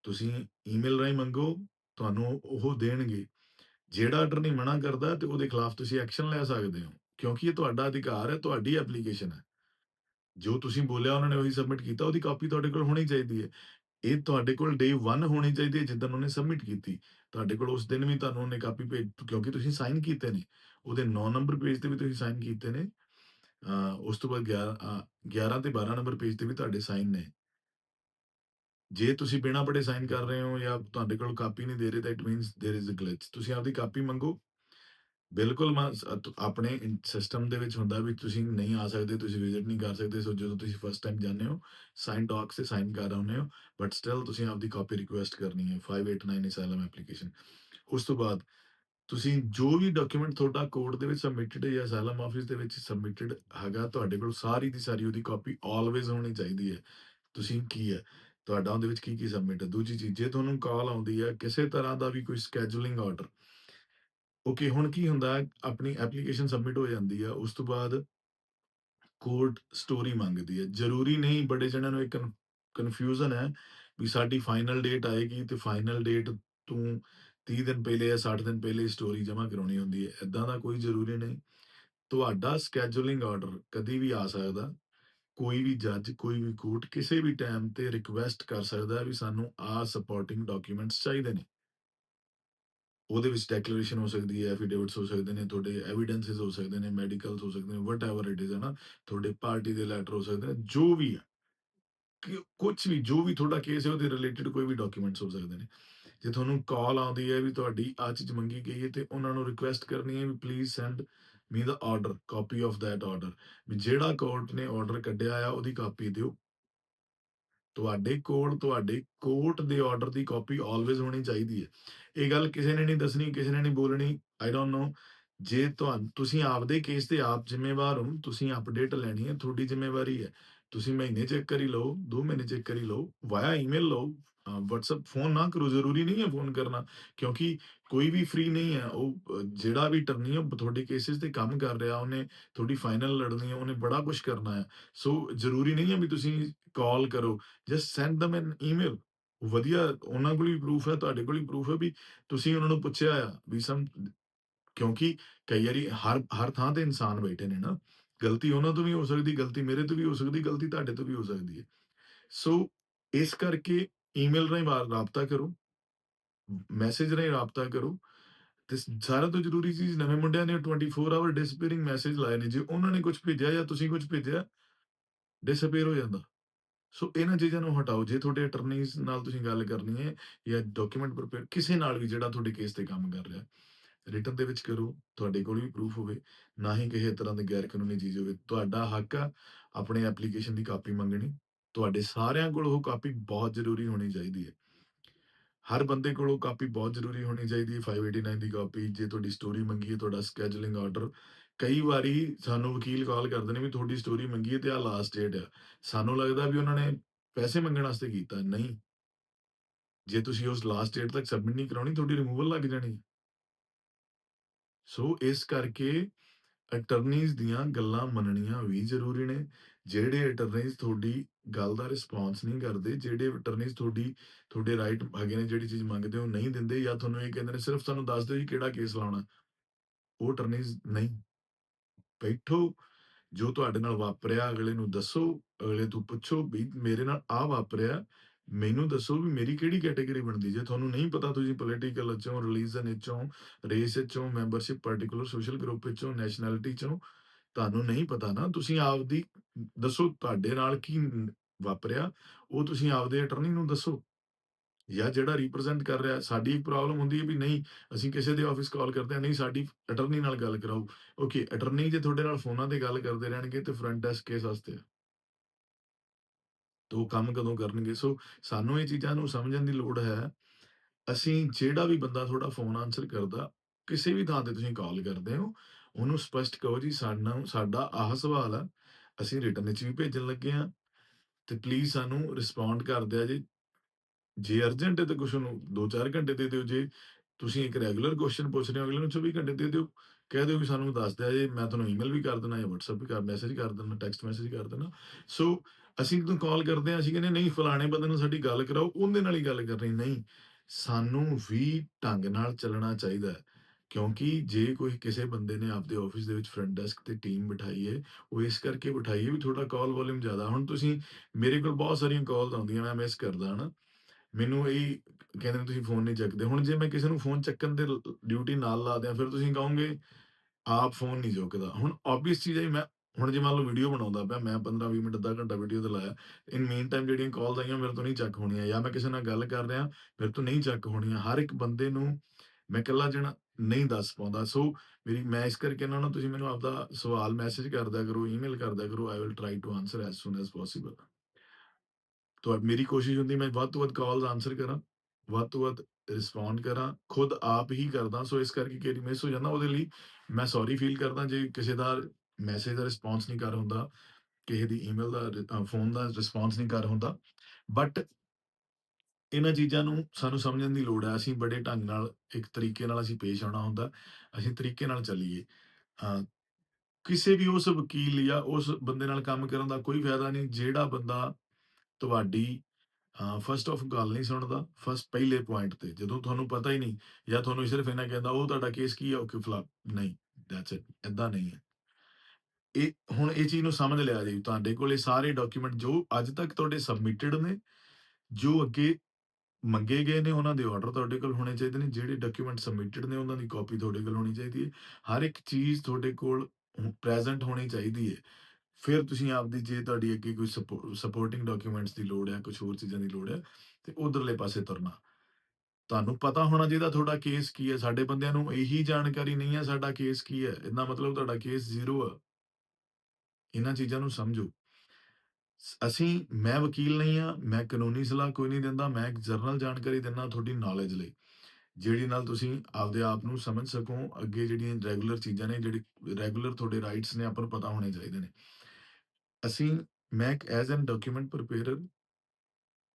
ਤੁਸੀਂ ਈਮੇਲ ਰਾਹੀਂ ਮੰਗੋ, ਤੁਹਾਨੂੰ ਉਹ ਦੇਣਗੇ। ਜਿਹੜਾ ਅਟਰਨੀ ਮਨਾ ਕਰਦਾ ਤੇ ਉਹਦੇ ਖਿਲਾਫ ਤੁਸੀਂ ਐਕਸ਼ਨ ਲੈ ਸਕਦੇ ਹੋ ਕਿਉਂਕਿ ਇਹ ਤੁਹਾਡਾ ਅਧਿਕਾਰ ਹੈ ਤੁਹਾਡੀ ਐਪਲੀਕੇਸ਼ਨ ਹੈ। ਜੋ ਤੁਸੀਂ ਬੋਲਿਆ ਉਹਨਾਂ ਨੇ ਉਹੀ ਸਬਮਿਟ ਕੀਤਾ ਉਹਦੀ ਕਾਪੀ ਤੁਹਾਡੇ ਕੋਲ ਹੋਣੀ ਚਾਹੀਦੀ ਹੈ। ਇਹ ਤੁਹਾਡੇ ਕੋਲ ਡੇ 1 ਹੋਣੀ ਚਾਹੀਦੀ ਹੈ ਜਿੱਦਣ ਉਹਨੇ ਸਬਮਿਟ ਕੀਤੀ। ਤੁਹਾਡੇ ਕੋਲ ਉਸ ਦਿਨ ਵੀ ਤੁਹਾਨੂੰ ਉਹਨੇ ਕਾਪੀ ਭੇਜ ਕਿਉਂਕਿ ਤੁਸੀਂ ਸਾਈਨ ਕੀਤੇ ਨੇ ਉਹਦੇ 9 ਨੰਬਰ ਪੇਜ ਤੇ ਵੀ ਤੁਸੀਂ ਸਾਈਨ ਕੀਤੇ ਨੇ। ਉਸ ਤੋਂ ਬਾਅਦ 11 11 ਤੇ 12 ਨੰਬਰ ਪੇਜ ਤੇ ਵੀ ਤੁਹਾਡੇ ਸਾਈਨ ਨੇ। ਜੇ ਤੁਸੀਂ ਬਿਨਾਂ ਪੜ੍ਹੇ ਸਾਈਨ ਕਰ ਰਹੇ ਹੋ ਜਾਂ ਤੁਹਾਡੇ ਕੋਲ ਕਾਪੀ ਨਹੀਂ ਦੇ ਰਹੇ ਤਾਂ it means there is a glitch ਤੁਸੀਂ ਆਪਦੀ ਕਾਪੀ ਮੰਗੋ ਬਿਲਕੁਲ ਮੈਂ ਸ- ਅ- ਆਪਣੇ ਸਿਸਟਮ ਦੇ ਵਿੱਚ ਹੁੰਦਾ ਵੀ ਤੁਸੀਂ ਨਹੀਂ ਆ ਸਕਦੇ ਤੁਸੀਂ ਵਿਜ਼ਿਟ ਨਹੀਂ ਕਰ ਸਕਦੇ ਸੋ ਜਦੋਂ ਤੁਸੀਂ ਫਸਟ ਟਾਈਮ ਜਾਂਦੇ ਹੋ ਸਾਈਨ ਡਾਕਸ ਤੇ ਸਾਈਨ ਕਰ ਆਉਂਦੇ ਹੋ ਬਟ ਸਟਿਲ ਤੁਸੀਂ ਆਪਦੀ ਕਾਪੀ ਰਿਕੁਐਸਟ ਕਰਨੀ ਹੈ 589 ਅਸਾਈਲਮ ਐਪਲੀਕੇਸ਼ਨ ਉਸ ਤੋਂ ਬਾਅਦ ਤੁਸੀਂ ਜੋ ਵੀ ਡਾਕੂਮੈਂਟ ਤੁਹਾਡਾ ਕੋਰਟ ਦੇ ਵਿੱਚ ਸਬਮਿਟਡ ਜਾਂ ਅਸਾਈਲਮ ਆਫਿਸ ਦੇ ਵਿੱਚ ਸਬਮਿਟਡ ਹੈਗਾ ਤੁਹਾਡੇ ਕੋਲ ਸਾਰੀ ਦੀ ਸਾਰੀ ਉਹਦੀ ਕਾਪੀ ਆਲਵੇਜ਼ ਹੋਣੀ ਚਾਹੀਦੀ ਹੈ ਤੁਸੀਂ ਕੀ ਹੈ ਤੁਹਾਡਾ ਉਹਦੇ ਵਿੱਚ ਕੀ ਕੀ ਸਬਮਿਟ ਹੈ? ਦੂਜੀ ਚੀਜ਼, ਜੇ ਤੁਹਾਨੂੰ ਕਾਲ ਆਉਂਦੀ ਹੈ, ਕਿਸੇ ਤਰ੍ਹਾਂ ਦਾ ਵੀ ਕੋਈ ਸਕੇਜੂਲਿੰਗ ਆਰਡਰ ਓਕੇ ਹੁਣ ਕੀ ਹੁੰਦਾ ਆਪਣੀ ਐਪਲੀਕੇਸ਼ਨ ਸਬਮਿਟ ਹੋ ਜਾਂਦੀ ਹੈ, ਉਸ ਤੋਂ ਬਾਅਦ ਕੋਰਟ ਸਟੋਰੀ ਮੰਗਦੀ ਹੈ। ਜ਼ਰੂਰੀ ਨਹੀਂ, ਬੜੇ ਜਣਿਆਂ ਨੂੰ ਇੱਕ ਕਨਫਿਊਜ਼ਨ ਹੈ ਵੀ ਸਾਡੀ ਫਾਈਨਲ ਡੇਟ ਆਏਗੀ ਤੇ ਫਾਈਨਲ ਡੇਟ ਤੂੰ 30 ਦਿਨ ਪਹਿਲੇ ਜਾਂ 60 ਦਿਨ ਪਹਿਲੇ ਸਟੋਰੀ ਜਮ੍ਹਾਂ ਕਰਾਉਣੀ ਹੁੰਦੀ ਹੈ। ਇਦਾਂ ਦਾ ਕੋਈ ਜ਼ਰੂਰੀ ਨਹੀਂ। ਤੁਹਾਡਾ ਸਕੇਜੂਲਿੰਗ ਆਰਡਰ ਕਦੀ ਵੀ ਆ ਸਕਦਾ। ਕੋਈ ਵੀ ਜੱਜ, ਕੋਈ ਵੀ ਕੋਰਟ ਕਿਸੇ ਵੀ ਟਾਈਮ ਤੇ ਰਿਕਵੈਸਟ ਕਰ ਸਕਦਾ ਹੈ ਵੀ ਸਾਨੂੰ ਆ ਸਪੋਰਟਿੰਗ ਡਾਕੂਮੈਂਟਸ ਚਾਹੀਦੇ ਨੇ। ਉਹਦੇ ਵਿੱਚ ਡੈਕਲੇਰੇਸ਼ਨ ਹੋ ਸਕਦੀ ਹੈ ਐਫੀਡੇਵਿਟਸ ਹੋ ਸਕਦੇ ਨੇ, ਤੁਹਾਡੇ ਐਵੀਡੈਂਸਸ ਹੋ ਸਕਦੇ ਨੇ ਮੈਡੀਕਲਸ ਹੋ ਸਕਦੇ ਨੇ ਵਟਐਵਰ ਇਟ ਇਜ਼ ਹੈ ਨਾ, ਤੁਹਾਡੇ ਪਾਰਟੀ ਦੇ ਲੈਟਰ ਹੋ ਸਕਦੇ ਨੇ, ਜੋ ਵੀ ਹੈ। ਕਿ ਕੁਝ ਵੀ, ਜੋ ਵੀ ਤੁਹਾਡਾ ਕੇਸ ਹੈ, ਉਹਦੇ ਰਿਲੇਟਡ ਕੋਈ ਵੀ ਡਾਕੂਮੈਂਟਸ ਹੋ ਸਕਦੇ ਨੇ। ਜੇ ਤੁਹਾਨੂੰ ਕਾਲ ਆਉਂਦੀ ਹੈ ਵੀ ਤੁਹਾਡੀ ਆ ਚੀਜ਼ ਮੰਗੀ ਗਈ ਹੈ ਤੇ ਉਹਨਾਂ ਨੂੰ ਰਿਕੁਐਸਟ ਕਰਨੀ ਹੈ ਵੀ please send me the order copy of that order ਵੀ ਜਿਹੜਾ ਕੋਰਟ ਨੇ ਆਰਡਰ ਕੱਢਿਆ ਆ, ਉਹਦੀ ਕਾਪੀ ਦਿਓ। ਤੁਹਾਡੇ ਕੋਲ, ਤੁਹਾਡੇ ਕੋਰਟ ਦੇ ਆਰਡਰ ਦੀ ਕਾਪੀ ਆਲਵੇਜ਼ ਹੋਣੀ ਚਾਹੀਦੀ ਹੈ। ਇਹ ਗੱਲ ਕਿਸੇ ਨੇ ਨਹੀਂ ਦੱਸਣੀ, ਕਿਸੇ ਨੇ ਨਹੀਂ ਬੋਲਣੀ ਆਈ ਡੋਨਟ ਨੋ ਜੇ ਤੁਹਾਨੂੰ ਤੁਸੀਂ ਆਪਦੇ ਕੇਸ ਤੇ ਆਪ ਜ਼ਿੰਮੇਵਾਰ ਹੋ, ਤੁਸੀਂ ਅਪਡੇਟ ਲੈਣੀ ਹੈ, ਤੁਹਾਡੀ ਜ਼ਿੰਮੇਵਾਰੀ ਹੈ। ਤੁਸੀਂ ਮਹੀਨੇ ਚੈੱਕ ਕਰੀ ਲਓ 2 ਮਹੀਨੇ ਚੈੱਕ ਕਰੀ ਲਓ ਵਾਇਆ ਈਮੇਲ ਲਓ WhatsApp ਫੋਨ ਨਾ ਕਰੋ ਜ਼ਰੂਰੀ ਨਹੀਂ ਹੈ ਫੋਨ ਕਰਨਾ ਕਿਉਂਕਿ ਕੋਈ ਵੀ ਫ੍ਰੀ ਨਹੀਂ ਹੈ ਉਹ ਜਿਹੜਾ ਵੀ ਟਰਨੀ ਉਹ ਤੁਹਾਡੇ ਕੇਸਿਸ ਤੇ ਕੰਮ ਕਰ ਰਿਹਾ ਉਹਨੇ ਤੁਹਾਡੀ ਫਾਈਨਲ ਲੜਨੀ ਹੈ ਉਹਨੇ ਬੜਾ ਕੁਝ ਕਰਨਾ ਹੈ ਸੋ ਜ਼ਰੂਰੀ ਨਹੀਂ ਹੈ ਵੀ ਤੁਸੀਂ ਕਾਲ ਕਰੋ just send them an email ਵਧੀਆ ਉਹਨਾਂ ਕੋਲ ਵੀ ਪ੍ਰੂਫ ਹੈ ਤੁਹਾਡੇ ਕੋਲ ਵੀ ਪ੍ਰੂਫ ਹੈ ਵੀ ਤੁਸੀਂ ਉਹਨਾਂ ਨੂੰ ਪੁੱਛਿਆ ਆ ਵੀ ਸਮ ਕਿਉਂਕਿ ਕਈ ਵਾਰੀ ਹਰ ਹਰ ਥਾਂ ਤੇ ਇਨਸਾਨ ਬੈਠੇ ਨੇ ਨਾ ਗਲਤੀ ਉਹਨਾਂ ਤੋਂ ਵੀ ਹੋ ਸਕਦੀ ਗਲਤੀ ਮੇਰੇ ਤੋਂ ਵੀ ਹੋ ਸਕਦੀ ਗਲਤੀ ਤੁਹਾਡੇ ਤੋਂ ਵੀ ਹੋ ਸਕਦੀ ਹੈ ਸੋ ਇਸ ਕਰਕੇ ਈਮੇਲ ਰਾਹੀਂ ਵਾ- ਰਾਬਤਾ ਕਰੋ। ਮੈਸੇਜ ਰਾਹੀਂ ਰਾਬਤਾ ਕਰੋ। ਤੇ ਸ- ਤੋਂ ਜ਼ਰੂਰੀ ਚੀਜ਼ ਨਵੇਂ ਮੁੰਡਿਆਂ ਨੇ 24 ਆਵਰ ਡਿਸਪੀਅਰਿੰਗ ਮੈਸੇਜ ਲਾਏ ਨੇ। ਜੇ ਉਹਨਾਂ ਨੇ ਕੁਝ ਭੇਜਿਆ ਜਾਂ ਤੁਸੀਂ ਕੁਝ ਭੇਜਿਆ ਡਿਸਅਪੀਅਰ ਹੋ ਜਾਂਦਾ। ਸੋ ਇਹਨਾਂ ਚੀਜ਼ਾਂ ਨੂੰ ਹਟਾਓ। ਜੇ ਤੁਹਾਡੇ ਅਟਰਨੀਜ਼ ਨਾਲ ਤੁਸੀਂ ਗੱਲ ਕਰਨੀ ਹੈ ਜਾਂ ਡਾਕੂਮੈਂਟ ਪ੍ਰਿਪੇਅਰ ਕਿਸੇ ਨਾਲ ਵੀ ਜਿਹੜਾ ਤੁਹਾਡੇ ਕੇਸ ਤੇ ਕੰਮ ਕਰ ਰਿਹਾ ਰਿਟਨ ਦੇ ਵਿੱਚ ਕਰੋ। ਤੁਹਾਡੇ ਕੋਲ ਵੀ ਪ੍ਰੂਫ ਹੋਵੇ। ਨਾ ਹੀ ਕਿਸੇ ਤਰ੍ਹਾਂ ਦੀ ਗੈਰ ਕਾਨੂੰਨੀ ਚੀਜ਼ ਹੋਵੇ। ਤੁਹਾਡਾ ਹੱਕ ਆ ਆਪਣੇ ਐਪਲੀਕੇਸ਼ਨ ਦੀ ਕਾਪੀ ਮੰਗਣੀ। ਤੁਹਾਡੇ ਸਾਰਿਆਂ ਕੋਲ ਉਹ ਕਾਪੀ ਬਹੁਤ ਜ਼ਰੂਰੀ ਹੋਣੀ ਚਾਹੀਦੀ ਹੈ। ਹਰ ਬੰਦੇ ਕੋਲ ਉਹ ਕਾਪੀ ਬਹੁਤ ਜ਼ਰੂਰੀ ਹੋਣੀ ਚਾਹੀਦੀ ਹੈ 589 ਦੀ ਕਾਪੀ, ਜੇ ਤੁਹਾਡੀ ਸਟੋਰੀ ਮੰਗੀ ਹੈ, ਤੁਹਾਡਾ ਸਕੇਜੂਲਿੰਗ ਆਰਡਰ ਕਈ ਵਾਰੀ ਸਾਨੂੰ ਵਕੀਲ ਕਾਲ ਕਰਦੇ ਨੇ ਵੀ ਤੁਹਾਡੀ ਸਟੋਰੀ ਮੰਗੀ ਹੈ ਤੇ ਆ ਲਾਸਟ ਡੇਟ ਆ। ਸਾਨੂੰ ਲੱਗਦਾ ਵੀ ਉਹਨਾਂ ਨੇ ਪੈਸੇ ਮੰਗਣ ਵਾਸਤੇ ਕੀਤਾ। ਨਹੀਂ। ਜੇ ਤੁਸੀਂ ਉਸ ਲਾਸਟ ਡੇਟ ਤੱਕ ਸਬਮਿਟ ਨਹੀਂ ਕਰਾਉਣੀ, ਤੁਹਾਡੀ ਰਿਮੂਵਲ ਲੱਗ ਜਾਣੀ ਸੋ ਇਸ ਕਰਕੇ ਅਟਰਨੀਜ਼ ਦੀਆਂ ਗੱਲਾਂ ਮੰਨਣੀਆਂ ਵੀ ਜ਼ਰੂਰੀ ਨੇ। ਜਿਹੜੇ ਅਟਰਨੀਜ਼ ਤੁਹਾਡੀ ਗੱਲ ਦਾ ਰਿਸਪੌਂਸ ਨਹੀਂ ਕਰਦੇ, ਜਿਹੜੇ ਅਟਰਨੀਜ਼ ਤੁਹਾਡੀ, ਤੁਹਾਡੇ ਰਾਈਟ ਹੈਗੇ ਨੇ, ਜਿਹੜੀ ਚੀਜ਼ ਮੰਗਦੇ ਹੋ ਨਹੀਂ ਦਿੰਦੇ ਜਾਂ ਤੁਹਾਨੂੰ ਇਹ ਕਹਿੰਦੇ ਨੇ, ਸਿਰਫ ਸਾਨੂੰ ਦੱਸ ਦਿਓ ਜੀ ਕਿਹੜਾ ਕੇਸ ਲਾਉਣਾ। ਉਹ ਅਟਰਨੀਜ਼ ਨਹੀਂ। ਬੈਠੋ, ਜੋ ਤੁਹਾਡੇ ਨਾਲ ਵਾਪਰਿਆ, ਅਗਲੇ ਨੂੰ ਦੱਸੋ, ਅਗਲੇ ਤੋਂ ਪੁੱਛੋ ਵੀ ਮੇਰੇ ਨਾਲ ਆ ਵਾਪਰਿਆ, ਮੈਨੂੰ ਦੱਸੋ ਵੀ ਮੇਰੀ ਕਿਹੜੀ ਕੈਟਾਗਰੀ ਬਣਦੀ। ਜੇ ਤੁਹਾਨੂੰ ਨਹੀਂ ਪਤਾ ਤੁਸੀਂ ਪੋਲੀਟੀਕਲ ਚੋਂ ਰਿਲੀਜਨ ਚੋਂ ਰੇਸ ਚੋਂ ਮੈਂਬਰਸ਼ਿਪ ਪਾਰਟਿਕੂਲਰ ਸੋਸ਼ਲ ਗਰੁੱਪ ਚੋਂ ਨੈਸ਼ਨੈਲਿਟੀ ਚੋਂ ਤੁਹਾਨੂੰ ਨਹੀਂ ਪਤਾ ਨਾ, ਤੁਸੀਂ ਆਪਦੀ ਦੱਸੋ ਤੁਹਾਡੇ ਨਾਲ ਕੀ ਵਾਪਰਿਆ, ਉਹ ਤੁਸੀਂ ਆਪਦੇ ਅਟਰਨੀ ਨੂੰ ਦੱਸੋ। ਜਾਂ ਜਿਹੜਾ ਰਿਪਰੈਜ਼ੈਂਟ ਕਰ ਰਿਹਾ, ਸਾਡੀ ਇੱਕ ਪ੍ਰੋਬਲਮ ਹੁੰਦੀ ਹੈ ਵੀ ਨਹੀਂ, ਅਸੀਂ ਕਿਸੇ ਦੇ ਆਫਿਸ ਕਾਲ ਕਰਦੇ ਹਾਂ, ਨਹੀਂ ਸਾਡੀ ਅਟਰਨੀ ਨਾਲ ਗੱਲ ਕਰਾਓ। ਓਕੇ ਅਟਰਨੀ ਜੇ ਤੁਹਾਡੇ ਨਾਲ ਫੋਨਾਂ ਤੇ ਗੱਲ ਕਰਦੇ ਰਹਿਣਗੇ ਤੇ ਫਰੰਟ ਡੈਸਕ ਕੇਸ ਵਾਸਤੇ ਆ। ਕੰਮ ਕਦੋਂ ਕਰਨਗੇ? ਸੋ ਸਾਨੂੰ ਇਹ ਚੀਜ਼ਾਂ ਨੂੰ ਸਮਝਣ ਦੀ ਲੋੜ ਹੈ, ਅਸੀਂ ਜਿਹੜਾ ਵੀ ਬੰਦਾ ਤੁਹਾਡਾ ਫੋਨ ਆਨਸਰ ਕਰਦਾ, ਕਿਸੇ ਵੀ ਥਾਂ ਤੇ ਤੁਸੀਂ ਕਾਲ ਕਰਦੇ ਹੋ ਉਹਨੂੰ ਸਪਸ਼ਟ ਕਹੋ ਜੀ ਸਾਨੂੰ ਸਾਡਾ ਆਹ ਸਵਾਲ ਆ, ਅਸੀਂ ਰਿਟਨ ਵਿੱਚ ਵੀ ਭੇਜਣ ਲੱਗੇ ਆ ਤੇ ਪਲੀਜ਼ ਸਾਨੂੰ ਰਿਸਪੌਂਡ ਕਰ ਦਿਆ ਜੀ। ਜੇ ਅਰਜੈਂਟ ਹੈ ਤਾਂ ਕੁਛ ਨੂੰ 2-4 ਘੰਟੇ ਦੇ ਦਿਓ ਜੇ। ਤੁਸੀਂ ਇੱਕ ਰੈਗੂਲਰ ਕੁਐਸਚਨ ਪੁੱਛ ਰਹੇ ਹੋ, ਅਗਲੇ ਨੂੰ 24 ਘੰਟੇ ਦੇ ਦਿਓ। ਕਹਿ ਦਿਓ ਵੀ ਸਾਨੂੰ ਦੱਸ ਦਿਆ ਜੇ, ਮੈਂ ਤੁਹਾਨੂੰ ਈਮੇਲ ਵੀ ਕਰ ਦੇਣਾ ਜਾਂ WhatsApp ਵੀ ਕਰ ਮੈਸੇਜ ਕਰ ਦੇਣਾ ਟੈਕਸਟ ਮੈਸੇਜ ਕਰ ਦੇਣਾ ਸੋ ਅਸੀਂ ਜਦੋਂ ਕਾਲ ਕਰਦੇ ਹਾਂ, ਅਸੀਂ ਕਹਿੰਦੇ ਨਹੀਂ, ਫਲਾਣੇ ਬੰਦੇ ਨੂੰ ਸਾਡੀ ਗੱਲ ਕਰਾਓ, ਉਹਦੇ ਨਾਲ ਹੀ ਗੱਲ ਕਰਨੀ, ਨਹੀਂ। ਸਾਨੂੰ ਵੀ ਢੰਗ ਨਾਲ ਚੱਲਣਾ ਚਾਹੀਦਾ ਹੈ। ਕਿਉਂਕਿ ਜੇ ਕੋਈ ਕਿਸੇ ਬੰਦੇ ਨੇ ਆਪਦੇ ਆਫਿਸ ਦੇ ਵਿੱਚ ਫਰੰਟ ਡੈਸਕ ਤੇ ਟੀਮ ਬਿਠਾਈ ਹੈ, ਉਹ ਇਸ ਕਰਕੇ ਬਿਠਾਈ ਹੈ ਵੀ ਤੁਹਾਡਾ ਕਾਲ ਵੋਲਿਊਮ ਜ਼ਿਆਦਾ। ਹੁਣ ਤੁਸੀਂ ਮੇਰੇ ਕੋਲ ਬਹੁਤ ਸਾਰੀਆਂ ਕਾਲਸ ਆਉਂਦੀਆਂ ਮੈਂ ਮਿਸ ਕਰਦਾ ਹਨਾ। ਮੈਨੂੰ ਇਹੀ ਕਹਿੰਦੇ ਨੇ ਤੁਸੀਂ ਫੋਨ ਨਹੀਂ ਚੱਕਦੇ। ਹੁਣ ਜੇ ਮੈਂ ਕਿਸੇ ਨੂੰ ਫੋਨ ਚੱਕਣ ਤੇ ਡਿਊਟੀ ਨਾਲ ਲਾ ਦਿਆਂ, ਫਿਰ ਤੁਸੀਂ ਕਹੋਗੇ ਆਪ ਫੋਨ ਨਹੀਂ ਚੁੱਕਦਾ। ਹੁਣ ਆਬਵੀਅਸ ਚੀਜ਼ ਹੈ ਮੈਂ ਹੁਣ ਜੇ ਮੰਨ ਲਓ ਵੀਡੀਓ ਬਣਾਉਂਦਾ ਪਿਆ, ਮੈਂ 15-20 ਮਿੰਟ, ਅੱਧਾ ਘੰਟਾ ਵੀਡੀਓ ਤੇ ਲਾਇਆ। ਇਨ ਮੀਨ ਟਾਈਮ ਜਿਹੜੀਆਂ ਕਾਲਸ ਆਈਆਂ ਮੇਰੇ ਤੋਂ ਨਹੀਂ ਚੱਕ ਹੋਣੀਆਂ ਜਾਂ ਮੈਂ ਕਿਸੇ ਨਾਲ ਗੱਲ ਕਰ ਰਿਹਾ, ਮੇਰੇ ਤੋਂ ਨਹੀਂ ਚੱਕ ਹੋਣੀਆਂ। ਹਰ ਇੱਕ ਬੰਦੇ ਨੂੰ ਮੈਂ ਇਕੱਲਾ ਜਣਾ ਨਹੀਂ ਦੱਸ ਪਾਉਂਦਾ। ਸੋ ਮੇਰੀ ਮੈਂ ਇਸ ਕਰਕੇ ਕਹਿੰਦਾ ਹੁੰਦਾ ਤੁਸੀਂ ਮੈਨੂੰ ਆਪਦਾ ਸਵਾਲ ਮੈਸੇਜ ਕਰ ਕਰੋ, ਈਮੇਲ ਕਰ ਕਰੋ। I will try to answer as soon as possible. ਤੁਹਾ ਮੇਰੀ ਕੋਸ਼ਿਸ਼ ਹੁੰਦੀ ਮੈਂ ਵੱਧ ਤੋਂ ਵੱਧ ਕਾਲਸ ਆਂਸਰ ਕਰਾਂ, ਵੱਧ ਤੋਂ ਵੱਧ ਰਿਸਪੌਂਡ ਕਰਾਂ, ਖੁਦ ਆਪ ਹੀ ਕਰਦਾ। ਸੋ ਇਸ ਕਰਕੇ ਕਈ ਮਿਸ ਹੋ ਜਾਂਦਾ। ਉਹਦੇ ਲਈ ਮੈਂ ਸੌਰੀ ਫੀਲ ਕਰਦਾ ਜੇ ਕਿਸੇ ਦਾ ਮੈਸੇਜ ਦਾ ਰਿਸਪੌਂਸ ਨਹੀਂ ਕਰ ਹੁੰਦਾ, ਕਿਸੇ ਦੀ ਈਮੇਲ ਦਾ ਫੋਨ ਦਾ ਰਿਸਪੌਂਸ ਨਹੀਂ ਕਰ ਹੁੰਦਾ। ਬਟ ਇਹਨਾਂ ਚੀਜ਼ਾਂ ਨੂੰ ਸਾਨੂੰ ਸਮਝਣ ਦੀ ਲੋੜ ਹੈ। ਅਸੀਂ ਬੜੇ ਢੰਗ ਨਾਲ ਇੱਕ ਤਰੀਕੇ ਨਾਲ ਅਸੀਂ ਪੇਸ਼ ਆਉਣਾ ਹੁੰਦਾ। ਅਸੀਂ ਤਰੀਕੇ ਨਾਲ ਚੱਲੀਏ। ਕਿਸੇ ਵੀ ਉਸ ਵਕੀਲ ਜਾਂ ਉਸ ਬੰਦੇ ਨਾਲ ਕੰਮ ਕਰਨ ਦਾ ਕੋਈ ਫਾਇਦਾ ਨਹੀਂ, ਜਿਹੜਾ ਬੰਦਾ ਤੁਹਾਡੀ ਫਰਸਟ ਆਫ ਗੱਲ ਨਹੀਂ ਸੁਣਦਾ। ਫਰਸਟ ਪਹਿਲੇ ਪੁਆਇੰਟ ਤੇ ਜਦੋਂ ਤੁਹਾਨੂੰ ਪਤਾ ਹੀ ਨਹੀਂ ਜਾਂ ਤੁਹਾਨੂੰ ਸਿਰਫ ਇਹਨਾਂ ਕਹਿੰਦਾ ਉਹ ਤੁਹਾਡਾ ਕੇਸ ਕੀ ਹੈ? ਓਕੇ ਫਲਾ ਨਹੀਂ, ਦੈਟਸ ਇਟ ਏਦਾਂ ਨਹੀਂ ਹੈ। ਇਹ ਹੁਣ ਇਹ ਚੀਜ਼ ਨੂੰ ਸਮਝ ਲਿਆ ਜੀ, ਤੁਹਾਡੇ ਕੋਲ ਇਹ ਸਾਰੇ ਡਾਕੂਮੈਂਟ ਜੋ ਅੱਜ ਤੱਕ ਤੁਹਾਡੇ ਸਬਮਿਟਡ ਨੇ, ਜੋ ਅੱਗੇ ਮੰਗੇ ਗਏ ਨੇ ਉਹਨਾਂ ਦੇ ਆਰਡਰ ਤੁਹਾਡੇ ਕੋਲ ਹੋਣੇ ਚਾਹੀਦੇ ਨੇ। ਜਿਹੜੇ ਡਾਕੂਮੈਂਟ ਸਬਮਿਟਡ ਨੇ ਉਹਨਾਂ ਦੀ ਕਾਪੀ ਤੁਹਾਡੇ ਕੋਲ ਹੋਣੀ ਚਾਹੀਦੀ ਹੈ। ਹਰ ਇੱਕ ਚੀਜ਼ ਤੁਹਾਡੇ ਕੋਲ ਪ੍ਰੈਜ਼ੈਂਟ ਹੋਣੀ ਚਾਹੀਦੀ ਹੈ। ਫਿਰ ਤੁਸੀਂ ਆਪਦੀ ਜੇ ਤੁਹਾਡੀ ਅੱਗੇ ਕੋਈ ਸਪੋਰਟਿੰਗ ਡਾਕੂਮੈਂਟਸ ਦੀ ਲੋੜ ਹੈ, ਕੁਛ ਹੋਰ ਚੀਜ਼ਾਂ ਦੀ ਲੋੜ ਹੈ, ਤੇ ਉਧਰਲੇ ਪਾਸੇ ਤੁਰਨਾ। ਤੁਹਾਨੂੰ ਪਤਾ ਹੋਣਾ ਚਾਹੀਦਾ ਤੁਹਾਡਾ ਕੇਸ ਕੀ ਹੈ। ਸਾਡੇ ਬੰਦਿਆਂ ਨੂੰ ਇਹੀ ਜਾਣਕਾਰੀ ਨਹੀਂ ਹੈ ਸਾਡਾ ਕੇਸ ਕੀ ਹੈ। ਇਹਦਾ ਮਤਲਬ ਤੁਹਾਡਾ ਕੇਸ ਜ਼ੀਰੋ ਆ। ਇਹਨਾਂ ਚੀਜ਼ਾਂ ਨੂੰ ਸਮਝੋ। ਅਸੀਂ ਮੈਂ ਵਕੀਲ ਨਹੀਂ ਹਾਂ, ਮੈਂ ਕਾਨੂੰਨੀ ਸਲਾਹ ਕੋਈ ਨਹੀਂ ਦਿੰਦਾ, ਮੈਂ ਇੱਕ ਜਰਨਲ ਜਾਣਕਾਰੀ ਦਿੰਦਾ ਤੁਹਾਡੀ ਨੌਲੇਜ ਲਈ। ਜਿਹੜੀ ਨਾਲ ਤੁਸੀਂ ਆਪਦੇ ਆਪ ਨੂੰ ਸਮਝ ਸਕੋ, ਅੱਗੇ ਜਿਹੜੀਆਂ ਰੈਗੂਲਰ ਚੀਜ਼ਾਂ ਨੇ, ਜਿਹੜੀ ਰੈਗੂਲਰ ਤੁਹਾਡੇ ਰਾਈਟਸ ਨੇ ਆਪਾਂ ਨੂੰ ਪਤਾ ਹੋਣੇ ਚਾਹੀਦੇ ਨੇ। ਅਸੀਂ ਮੈਂ ਇੱਕ ਐਜ਼ ਐਨ ਡਾਕੂਮੈਂਟ ਪ੍ਰੀਪੇਅਰਰ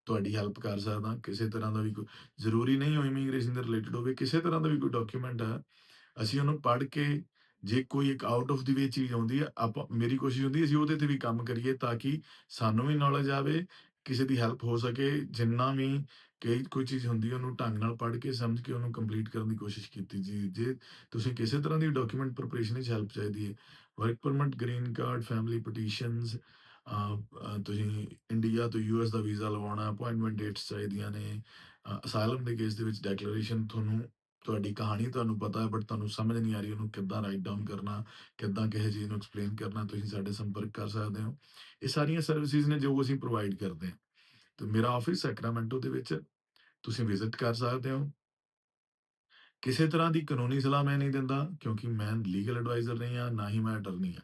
ਤੁਹਾਡੀ ਹੈਲਪ ਕਰ ਸਕਦਾ। ਕਿਸੇ ਤਰ੍ਹਾਂ ਦਾ ਵੀ ਕੋਈ ਜ਼ਰੂਰੀ ਨਹੀਂ ਉਹ ਇਮੀਗ੍ਰੇਸ਼ਨ ਦੇ ਰਿਲੇਟਡ ਹੋਵੇ, ਕਿਸੇ ਤਰ੍ਹਾਂ ਦਾ ਵੀ ਕੋਈ ਡਾਕੂਮੈਂਟ ਹੈ, ਅਸੀਂ ਉਹਨੂੰ ਪੜ੍ਹ ਕੇ ਜੇ ਕੋਈ ਇੱਕ ਆਊਟ ਆਫ ਦੀ ਵੇ ਚੀਜ਼ ਆਉਂਦੀ ਹੈ, ਆਪਾਂ ਮੇਰੀ ਕੋਸ਼ਿਸ਼ ਹੁੰਦੀ ਹੈ ਅਸੀਂ ਉਹਦੇ ਤੇ ਵੀ ਕੰਮ ਕਰੀਏ ਤਾਂ ਕਿ ਸਾਨੂੰ ਵੀ ਨੌਲੇਜ ਆਵੇ, ਕਿਸੇ ਦੀ ਹੈਲਪ ਹੋ ਸਕੇ। ਜਿੰਨਾ ਵੀ ਕਈ ਕੋਈ ਚੀਜ਼ ਹੁੰਦੀ ਉਹਨੂੰ ਢੰਗ ਨਾਲ ਪੜ੍ਹ ਕੇ, ਸਮਝ ਕੇ ਉਹਨੂੰ ਕੰਪਲੀਟ ਕਰਨ ਦੀ ਕੋਸ਼ਿਸ਼ ਕੀਤੀ ਜੀ। ਜੇ ਤੁਸੀਂ ਕਿਸੇ ਤਰ੍ਹਾਂ ਦੀ ਡਾਕੂਮੈਂਟ ਪ੍ਰੀਪਰੇਸ਼ਨ ਵਿੱਚ ਹੈਲਪ ਚਾਹੀਦੀ ਹੈ, work permit, green card, family petitions ਤੁਸੀਂ ਇੰਡੀਆ ਤੋਂ ਯੂਐਸ ਦਾ ਵੀਜ਼ਾ ਲਵਾਉਣਾ, ਅਪਾਇੰਟਮੈਂਟ ਡੇਟਸ ਚਾਹੀਦੀਆਂ ਨੇ, ਅਸਾਈਲਮ ਦੇ ਕੇਸ ਦੇ ਵਿੱਚ ਡਿਕਲੇਰੇਸ਼ਨ ਤੁਹਾਨੂੰ ਤੁਹਾਡੀ ਕਹਾਣੀ ਤੁਹਾਨੂੰ ਪਤਾ ਹੈ ਬਟ ਤੁਹਾਨੂੰ ਸਮਝ ਨਹੀਂ ਆ ਰਹੀ ਉਹਨੂੰ ਕਿੱਦਾਂ ਰਾਈਟ ਡਾਊਨ ਕਰਨਾ, ਕਿੱਦਾਂ ਕਿਸੇ ਚੀਜ਼ ਨੂੰ ਐਕਸਪਲੇਨ ਕਰਨਾ, ਤੁਸੀਂ ਸਾਡੇ ਸੰਪਰਕ ਕਰ ਸਕਦੇ ਹੋ। ਇਹ ਸਾਰੀਆਂ ਸਰਵਿਸਿਜ਼ ਨੇ ਜੋ ਅਸੀਂ ਪ੍ਰੋਵਾਈਡ ਕਰਦੇ ਹਾਂ। ਤੇ ਮੇਰਾ ਆਫਿਸ ਸੈਕਰਾਮੈਂਟੋ ਦੇ ਵਿੱਚ ਤੁਸੀਂ ਵਿਜ਼ਿਟ ਕਰ ਸਕਦੇ ਹੋ। ਕਿਸੇ ਤਰ੍ਹਾਂ ਦੀ ਕਾਨੂੰਨੀ ਸਲਾਹ ਮੈਂ ਨਹੀਂ ਦਿੰਦਾ ਕਿਉਂਕਿ ਮੈਂ ਲੀਗਲ ਐਡਵਾਈਜ਼ਰ ਨਹੀਂ ਹਾਂ, ਨਾ ਹੀ ਮੈਂ ਅਟਾਰਨੀ ਹਾਂ।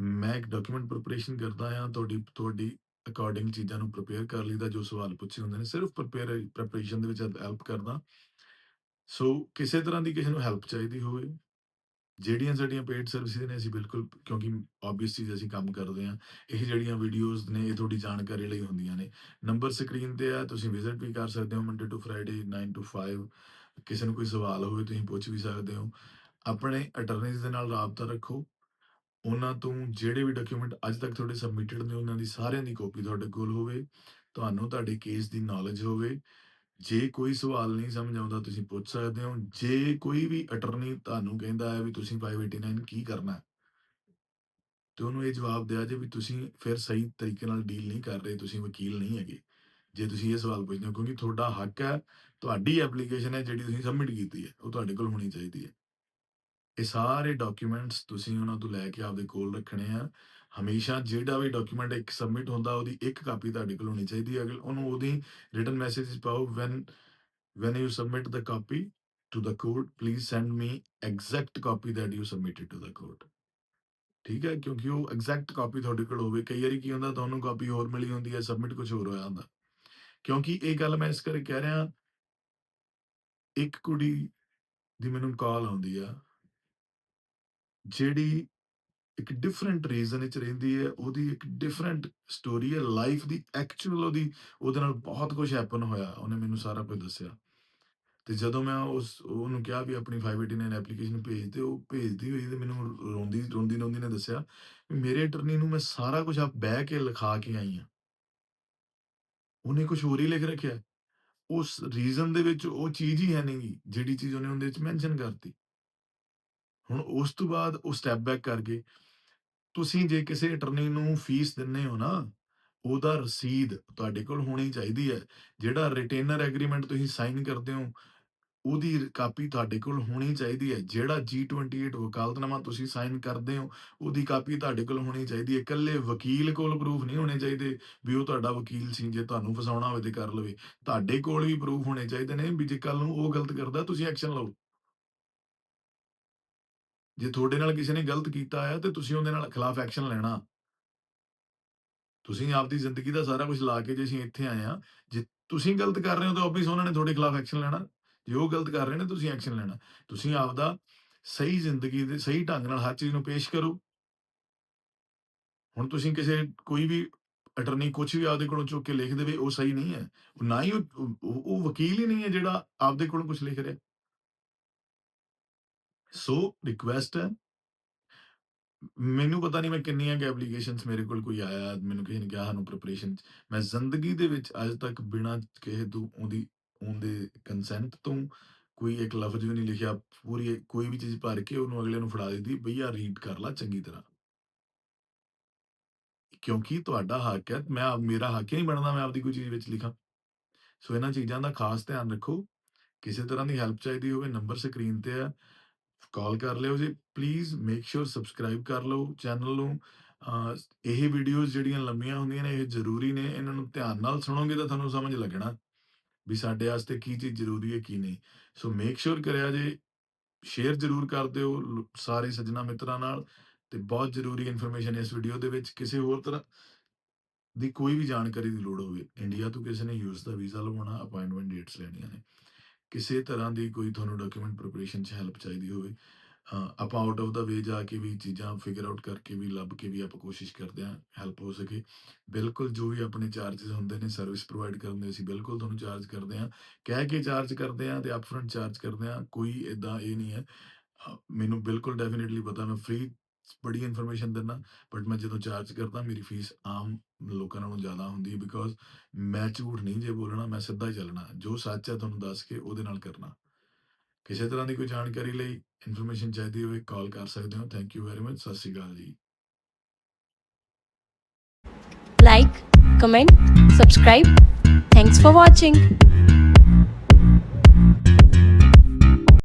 ਮੈਂ ਇੱਕ ਡਾਕੂਮੈਂਟ ਪ੍ਰੀਪਰੇਸ਼ਨ ਕਰਦਾ ਹਾਂ, ਤੁਹਾਡੀ ਤੁਹਾਡੀ ਅਕੋਰਡਿੰਗ ਚੀਜ਼ਾਂ ਨੂੰ ਪ੍ਰੀਪੇਅਰ ਕਰ ਲਈਦਾ ਜੋ ਸਵਾਲ ਪੁੱਛੇ ਹੁੰਦੇ ਨੇ, ਸਿਰਫ ਪ੍ਰੀਪੇਅਰ ਪ੍ਰੀਪਰੇਸ਼ਨ ਦੇ ਵਿੱਚ ਹੈਲਪ ਕਰਦਾ। ਸੋ ਕਿਸੇ ਤਰ੍ਹਾਂ ਦੀ ਕਿਸੇ ਨੂੰ ਹੈਲਪ ਚਾਹੀਦੀ ਹੋਵੇ, ਜਿਹੜੀਆਂ ਸਾਡੀਆਂ ਪੇਡ ਸਰਵਿਸਿਜ਼ ਨੇ ਅਸੀਂ ਬਿਲਕੁਲ ਕਿਉਂਕਿ ਆਬਵੀਅਸ ਅਸੀਂ ਕੰਮ ਕਰਦੇ ਹਾਂ। ਇਹ ਜਿਹੜੀਆਂ ਵੀਡੀਓਜ਼ ਨੇ ਇਹ ਤੁਹਾਡੀ ਜਾਣਕਾਰੀ ਲਈ ਹੁੰਦੀਆਂ ਨੇ। ਨੰਬਰ ਸਕਰੀਨ ਤੇ ਹੈ, ਤੁਸੀਂ ਵਿਜ਼ਿਟ ਵੀ ਕਰ ਸਕਦੇ ਹੋ ਮੰਡੇ ਟੂ ਫਰਾਈਡੇ 9 ਟੂ 5 ਕਿਸੇ ਨੂੰ ਕੋਈ ਸਵਾਲ ਹੋਵੇ ਤੁਸੀਂ ਪੁੱਛ ਵੀ ਸਕਦੇ ਹੋ। ਆਪਣੇ ਅਟਾਰਨੀਜ਼ ਦੇ ਨਾਲ ਰਾਬਤਾ ਰੱਖੋ। ਉਹਨਾਂ ਤੋਂ ਜਿਹੜੇ ਵੀ ਡਾਕੂਮੈਂਟ ਅੱਜ ਤੱਕ ਤੁਹਾਡੇ ਸਬਮਿਟਡ ਨੇ ਉਹਨਾਂ ਦੀ ਸਾਰਿਆਂ ਦੀ ਕਾਪੀ ਤੁਹਾਡੇ ਕੋਲ ਹੋਵੇ। ਤੁਹਾਨੂੰ ਤੁਹਾਡੇ ਕੇਸ ਦੀ ਨੌਲੇਜ ਹੋਵੇ। ਜੇ ਕੋਈ ਸਵਾਲ ਨਹੀਂ ਸਮਝ ਆਉਂਦਾ ਤੁਸੀਂ ਪੁੱਛ ਸਕਦੇ ਹੋ। ਜੇ ਕੋਈ ਵੀ ਅਟਾਰਨੀ ਤੁਹਾਨੂੰ ਕਹਿੰਦਾ ਹੈ ਵੀ ਤੁਸੀਂ 589 ਕੀ ਕਰਨਾ ਹੈ? ਤੇ ਉਹਨੂੰ ਇਹ ਜਵਾਬ ਦਿਆ ਜੇ ਵੀ ਤੁਸੀਂ ਫਿਰ ਸਹੀ ਤਰੀਕੇ ਨਾਲ ਡੀਲ ਨਹੀਂ ਕਰ ਰਹੇ, ਤੁਸੀਂ ਵਕੀਲ ਨਹੀਂ ਹੈਗੇ। ਜੇ ਤੁਸੀਂ ਇਹ ਸਵਾਲ ਪੁੱਛਦੇ ਹੋ ਕਿਉਂਕਿ ਤੁਹਾਡਾ ਹੱਕ ਹੈ, ਤੁਹਾਡੀ ਐਪਲੀਕੇਸ਼ਨ ਹੈ ਜਿਹੜੀ ਤੁਸੀਂ ਸਬਮਿਟ ਕੀਤੀ ਹੈ, ਉਹ ਤੁਹਾਡੇ ਕੋਲ ਹੋਣੀ ਚਾਹੀਦੀ ਹੈ। ਇਹ ਸਾਰੇ ਡਾਕੂਮੈਂਟਸ ਤੁਸੀਂ ਉਹਨਾਂ ਤੋਂ ਲੈ ਕੇ ਆਪਦੇ ਕੋਲ ਰੱਖਣੇ ਆ। ਹਮੇਸ਼ਾ ਜਿਹੜਾ ਵੀ ਡਾਕੂਮੈਂਟ ਇੱਕ ਸਬਮਿਟ ਹੁੰਦਾ ਉਹਦੀ ਇੱਕ ਕਾਪੀ ਤੁਹਾਡੇ ਕੋਲ ਹੋਣੀ ਚਾਹੀਦੀ ਹੈ। ਉਹਨੂੰ ਉਹਦੀ ਰਿਟਨ ਮੈਸੇਜ ਪਾਓ when when you submit the copy to the court please send me exact copy that you submitted to the court. ਠੀਕ ਹੈ, ਕਿਉਂਕਿ ਉਹ ਐਗਜ਼ੈਕਟ ਕਾਪੀ ਤੁਹਾਡੇ ਕੋਲ ਹੋਵੇ। ਕਈ ਵਾਰੀ ਕੀ ਹੁੰਦਾ ਤੁਹਾਨੂੰ ਕਾਪੀ ਹੋਰ ਮਿਲੀ ਹੁੰਦੀ ਹੈ, ਸਬਮਿਟ ਕੁਛ ਹੋਰ ਹੋਇਆ ਹੁੰਦਾ। ਕਿਉਂਕਿ ਇਹ ਗੱਲ ਮੈਂ ਇਸ ਕਰਕੇ ਕਹਿ ਰਿਹਾ ਇੱਕ ਕੁੜੀ ਦੀ ਮੈਨੂੰ ਕਾਲ ਆਉਂਦੀ ਆ ਜਿਹੜੀ ਇੱਕ ਡਿਫਰੈਂਟ ਰੀਜ਼ਨ ਵਿੱਚ ਰਹਿੰਦੀ ਹੈ, ਉਹਦੀ ਇੱਕ ਡਿਫਰੈਂਟ ਸਟੋਰੀ ਹੈ ਲਾਈਫ ਦੀ ਐਕਚੁਅਲ ਉਹਦੀ ਉਹਦੇ ਨਾਲ ਬਹੁਤ ਕੁਝ ਹੈਪਨ ਹੋਇਆ, ਉਹਨੇ ਮੈਨੂੰ ਸਾਰਾ ਕੁਝ ਦੱਸਿਆ। ਤੇ ਜਦੋਂ ਮੈਂ ਉਸ ਉਹਨੂੰ ਕਿਹਾ ਵੀ ਆਪਣੀ 589 ਐਪਲੀਕੇਸ਼ਨ ਭੇਜ ਦੇ, ਉਹ ਭੇਜਦੀ ਹੋਈ ਤੇ ਮੈਨੂੰ ਰੋਂਦੀ ਰੋਂਦੀ-ਰੋਂਦੀ ਨੇ ਦੱਸਿਆ ਵੀ ਮੇਰੇ ਅਟਾਰਨੀ ਨੂੰ ਮੈਂ ਸਾਰਾ ਕੁਝ ਆਪ ਬਹਿ ਕੇ ਲਿਖਾ ਕੇ ਆਈ ਹਾਂ। ਉਹਨੇ ਕੁਛ ਹੋਰ ਹੀ ਲਿਖ ਰੱਖਿਆ। ਉਸ ਰੀਜ਼ਨ ਦੇ ਵਿੱਚ ਉਹ ਚੀਜ਼ ਹੀ ਹੈ ਨਹੀਂ ਜਿਹੜੀ ਚੀਜ਼ ਉਹਨੇ ਉਹਦੇ ਵਿੱਚ ਮੈਨਸ਼ਨ ਕਰਤੀ। ਹੁਣ ਉਸ ਤੋਂ ਬਾਅਦ ਉਹ ਸਟੈਪ ਬੈਕ ਕਰ ਗਏ। ਤੁਸੀਂ ਜੇ ਕਿਸੇ ਅਟਰਨੀ ਨੂੰ ਫੀਸ ਦਿੰਦੇ ਹੋ ਨਾ, ਉਹਦਾ ਰਸੀਦ ਤੁਹਾਡੇ ਕੋਲ ਹੋਣੀ ਚਾਹੀਦੀ ਹੈ। ਜਿਹੜਾ ਰਿਟੇਨਰ ਐਗਰੀਮੈਂਟ ਤੁਸੀਂ ਸਾਈਨ ਕਰਦੇ ਹੋ, ਉਹਦੀ ਕਾਪੀ ਤੁਹਾਡੇ ਕੋਲ ਹੋਣੀ ਚਾਹੀਦੀ ਹੈ। ਜਿਹੜਾ G28 ਵਕਾਲਤਨਾਮਾ ਤੁਸੀਂ ਸਾਈਨ ਕਰਦੇ ਹੋ, ਉਹਦੀ ਕਾਪੀ ਤੁਹਾਡੇ ਕੋਲ ਹੋਣੀ ਚਾਹੀਦੀ ਹੈ। ਇਕੱਲੇ ਵਕੀਲ ਕੋਲ ਪ੍ਰੂਫ ਨਹੀਂ ਹੋਣੇ ਚਾਹੀਦੇ ਵੀ ਉਹ ਤੁਹਾਡਾ ਵਕੀਲ ਸੀ, ਜੇ ਤੁਹਾਨੂੰ ਫਸਾਉਣਾ ਹੋਵੇ ਤੇ ਕਰ ਲਵੇ। ਤੁਹਾਡੇ ਕੋਲ ਵੀ ਪ੍ਰੂਫ ਹੋਣੇ ਚਾਹੀਦੇ ਨੇ ਵੀ ਜੇ ਕੱਲ ਨੂੰ ਉਹ ਗਲਤ ਕਰਦਾ ਤੁਸੀਂ ਐਕਸ਼ਨ ਲਓ। ਜੇ ਤੁਹਾਡੇ ਨਾਲ ਕਿਸੇ ਨੇ ਗਲਤ ਕੀਤਾ ਹੈ ਤੇ ਤੁਸੀਂ ਉਹਦੇ ਨਾਲ ਖਿਲਾਫ ਐਕਸ਼ਨ ਲੈਣਾ। ਤੁਸੀਂ ਆਪਦੀ ਜ਼ਿੰਦਗੀ ਦਾ ਸਾਰਾ ਕੁਝ ਲਾ ਕੇ ਜੇ ਅਸੀਂ ਇੱਥੇ ਆਏ ਹਾਂ, ਜੇ ਤੁਸੀਂ ਗਲਤ ਕਰ ਰਹੇ ਹੋ ਤਾਂ ਆਬਵੀਅਸ ਉਹਨਾਂ ਨੇ ਤੁਹਾਡੇ ਖਿਲਾਫ ਐਕਸ਼ਨ ਲੈਣਾ। ਜੇ ਉਹ ਗਲਤ ਕਰ ਰਹੇ ਨੇ ਤੁਸੀਂ ਐਕਸ਼ਨ ਲੈਣਾ। ਤੁਸੀਂ ਆਪਦਾ ਸਹੀ ਜ਼ਿੰਦਗੀ ਦੇ ਸਹੀ ਢੰਗ ਨਾਲ ਹਰ ਚੀਜ਼ ਨੂੰ ਪੇਸ਼ ਕਰੋ। ਹੁਣ ਤੁਸੀਂ ਕਿਸੇ ਕੋਈ ਵੀ ਅਟਰਨੀ ਕੁਛ ਵੀ ਆਪਦੇ ਕੋਲੋਂ ਚੁੱਕ ਕੇ ਲਿਖ ਦੇਵੇ, ਉਹ ਸਹੀ ਨਹੀਂ ਹੈ। ਨਾ ਹੀ ਉਹ ਉਹ ਵਕੀਲ ਹੀ ਨਹੀਂ ਹੈ ਜਿਹੜਾ ਆਪਦੇ ਕੋਲੋਂ ਕੁਛ ਲਿਖ ਰਿਹਾ। ਸੋ ਰਿਕੁਐਸਟ ਹੈ ਮੈਨੂੰ ਪਤਾ ਨਹੀਂ ਮੈਂ ਕਿੰਨੀਆਂ ਕੁ ਐਪਲੀਕੇਸ਼ਨਸ ਮੇਰੇ ਕੋਲ ਕੋਈ ਆਇਆ, ਮੈਨੂੰ ਕਿਸੇ ਨੇ ਕਿਹਾ ਸਾਨੂੰ ਪ੍ਰੀਪਰੇਸ਼ਨ ਮੈਂ ਜ਼ਿੰਦਗੀ ਦੇ ਵਿੱਚ ਅੱਜ ਤੱਕ ਬਿਨਾਂ ਕਿਸੇ ਤੋਂ ਉਹਦੀ ਉਹਦੇ ਕੰਸੈਂਟ ਤੋਂ ਕੋਈ ਇੱਕ ਲਫ਼ਜ਼ ਵੀ ਨਹੀਂ ਲਿਖਿਆ। ਪੂਰੀ ਕੋਈ ਵੀ ਚੀਜ਼ ਭਰ ਕੇ ਉਹਨੂੰ ਅਗਲੇ ਨੂੰ ਫੜਾ ਦਿੱਤੀ, ਬਈ ਰੀਡ ਕਰ ਲਾ ਚੰਗੀ ਤਰ੍ਹਾਂ। ਕਿਉਂਕਿ ਤੁਹਾਡਾ ਹੱਕ ਹੈ, ਮੈਂ ਮੇਰਾ ਹੱਕ ਨਹੀਂ ਬਣਦਾ ਮੈਂ ਆਪਦੀ ਕੋਈ ਚੀਜ਼ ਵਿੱਚ ਲਿਖਾਂ। ਸੋ ਇਹਨਾਂ ਚੀਜ਼ਾਂ ਦਾ ਖਾਸ ਧਿਆਨ ਰੱਖੋ। ਕਿਸੇ ਤਰ੍ਹਾਂ ਦੀ ਹੈਲਪ ਚਾਹੀਦੀ ਹੋਵੇ ਨੰਬਰ ਸਕਰੀਨ ਤੇ ਹੈ। ਕਾਲ ਕਰ ਲਿਓ ਜੀ। ਪਲੀਜ਼ ਮੇਕ ਸ਼ੋਰ ਸਬਸਕ੍ਰਾਈਬ ਕਰ ਲਓ ਚੈਨਲ ਨੂੰ। ਇਹ ਵੀਡੀਓਜ਼ ਜਿਹੜੀਆਂ ਲੰਮੀਆਂ ਹੁੰਦੀਆਂ ਨੇ ਇਹ ਜ਼ਰੂਰੀ ਨੇ। ਇਹਨਾਂ ਨੂੰ ਧਿਆਨ ਨਾਲ ਸੁਣੋਗੇ ਤਾਂ ਤੁਹਾਨੂੰ ਸਮਝ ਲੱਗਣਾ ਵੀ ਸਾਡੇ ਵਾਸਤੇ ਕੀ ਚੀਜ਼ ਜ਼ਰੂਰੀ ਹੈ, ਕੀ ਨਹੀਂ। ਸੋ ਮੇਕ ਸ਼ੋਰ ਕਰਿਆ ਜੇ, ਸ਼ੇਅਰ ਜ਼ਰੂਰ ਕਰ ਦਿਓ ਸਾਰੇ ਸੱਜਣਾ ਮਿੱਤਰਾਂ ਨਾਲ ਤੇ ਬਹੁਤ ਜ਼ਰੂਰੀ ਇਨਫੋਰਮੇਸ਼ਨ ਇਸ ਵੀਡੀਓ ਦੇ ਵਿੱਚ ਕਿਸੇ ਹੋਰ ਤਰ੍ਹਾਂ ਦੀ ਕੋਈ ਵੀ ਜਾਣਕਾਰੀ ਦੀ ਲੋੜ ਹੋਵੇ, ਇੰਡੀਆ ਤੋਂ ਕਿਸੇ ਨੇ ਯੂਐਸ ਦਾ ਵੀਜ਼ਾ ਲਵਾਉਣਾ, ਅਪਾਇੰਟਮੈਂਟ ਡੇਟਸ ਲੈਣੀਆਂ ਨੇ, ਕਿਸੇ ਤਰ੍ਹਾਂ ਦੀ ਕੋਈ ਤੁਹਾਨੂੰ ਡਾਕੂਮੈਂਟ ਪ੍ਰੀਪਰੇਸ਼ਨ 'ਚ ਹੈਲਪ ਚਾਹੀਦੀ ਹੋਵੇ, ਆਪਾਂ ਆਊਟ ਆਫ ਦਾ ਵੇ ਜਾ ਕੇ ਵੀ ਚੀਜ਼ਾਂ ਫਿਗਰ ਆਊਟ ਕਰਕੇ ਵੀ ਲੱਭ ਕੇ ਵੀ ਆਪਾਂ ਕੋਸ਼ਿਸ਼ ਕਰਦੇ ਹਾਂ ਹੈਲਪ ਹੋ ਸਕੇ। ਬਿਲਕੁਲ ਜੋ ਵੀ ਆਪਣੇ ਚਾਰजेस ਹੁੰਦੇ ਨੇ ਸਰਵਿਸ ਪ੍ਰੋਵਾਈਡ ਕਰਨ ਦੇ ਅਸੀਂ ਬਿਲਕੁਲ ਤੁਹਾਨੂੰ ਚਾਰਜ ਕਰਦੇ ਹਾਂ। ਕਹਿ ਕੇ ਚਾਰਜ ਕਰਦੇ ਹਾਂ ਤੇ ਅਪਫਰੰਟ ਚਾਰਜ ਕਰਦੇ ਹਾਂ। ਕੋਈ ਏਦਾਂ ਇਹ ਨਹੀਂ ਹੈ। ਮੈਨੂੰ ਬਿਲਕੁਲ ਡੈਫੀਨਿਟਲੀ ਪਤਾ ਮੈਂ ਫ੍ਰੀ ਬੜੀ ਇਨਫੋਰਮੇਸ਼ਨ ਦਿੰਦਾ, ਬਟ ਮੈਂ ਜਦੋਂ ਚਾਰਜ ਕਰਦਾ ਮੇਰੀ ਫੀਸ ਆਮ ਲੋਕਾਂ ਨਾਲੋਂ ਜ਼ਿਆਦਾ ਹੁੰਦੀ ਹੈ ਬਿਕੋਜ਼ ਮੈਂ ਝੂਠ ਨਹੀਂ ਜੇ ਬੋਲਣਾ, ਮੈਂ ਸਿੱਧਾ ਹੀ ਚੱਲਣਾ। ਜੋ ਸੱਚ ਹੈ ਤੁਹਾਨੂੰ ਦੱਸ ਕੇ ਉਹਦੇ ਨਾਲ ਕਰਨਾ। ਕਿਸੇ ਤਰ੍ਹਾਂ ਦੀ ਕੋਈ ਜਾਣਕਾਰੀ ਲਈ, ਇਨਫੋਰਮੇਸ਼ਨ ਚਾਹੀਦੀ ਹੋਵੇ ਕਾਲ ਕਰ ਸਕਦੇ ਹੋ। Thank you very much. ਸਤਿ ਸ਼੍ਰੀ ਅਕਾਲ ਜੀ। like, comment, subscribe. Thanks for watching.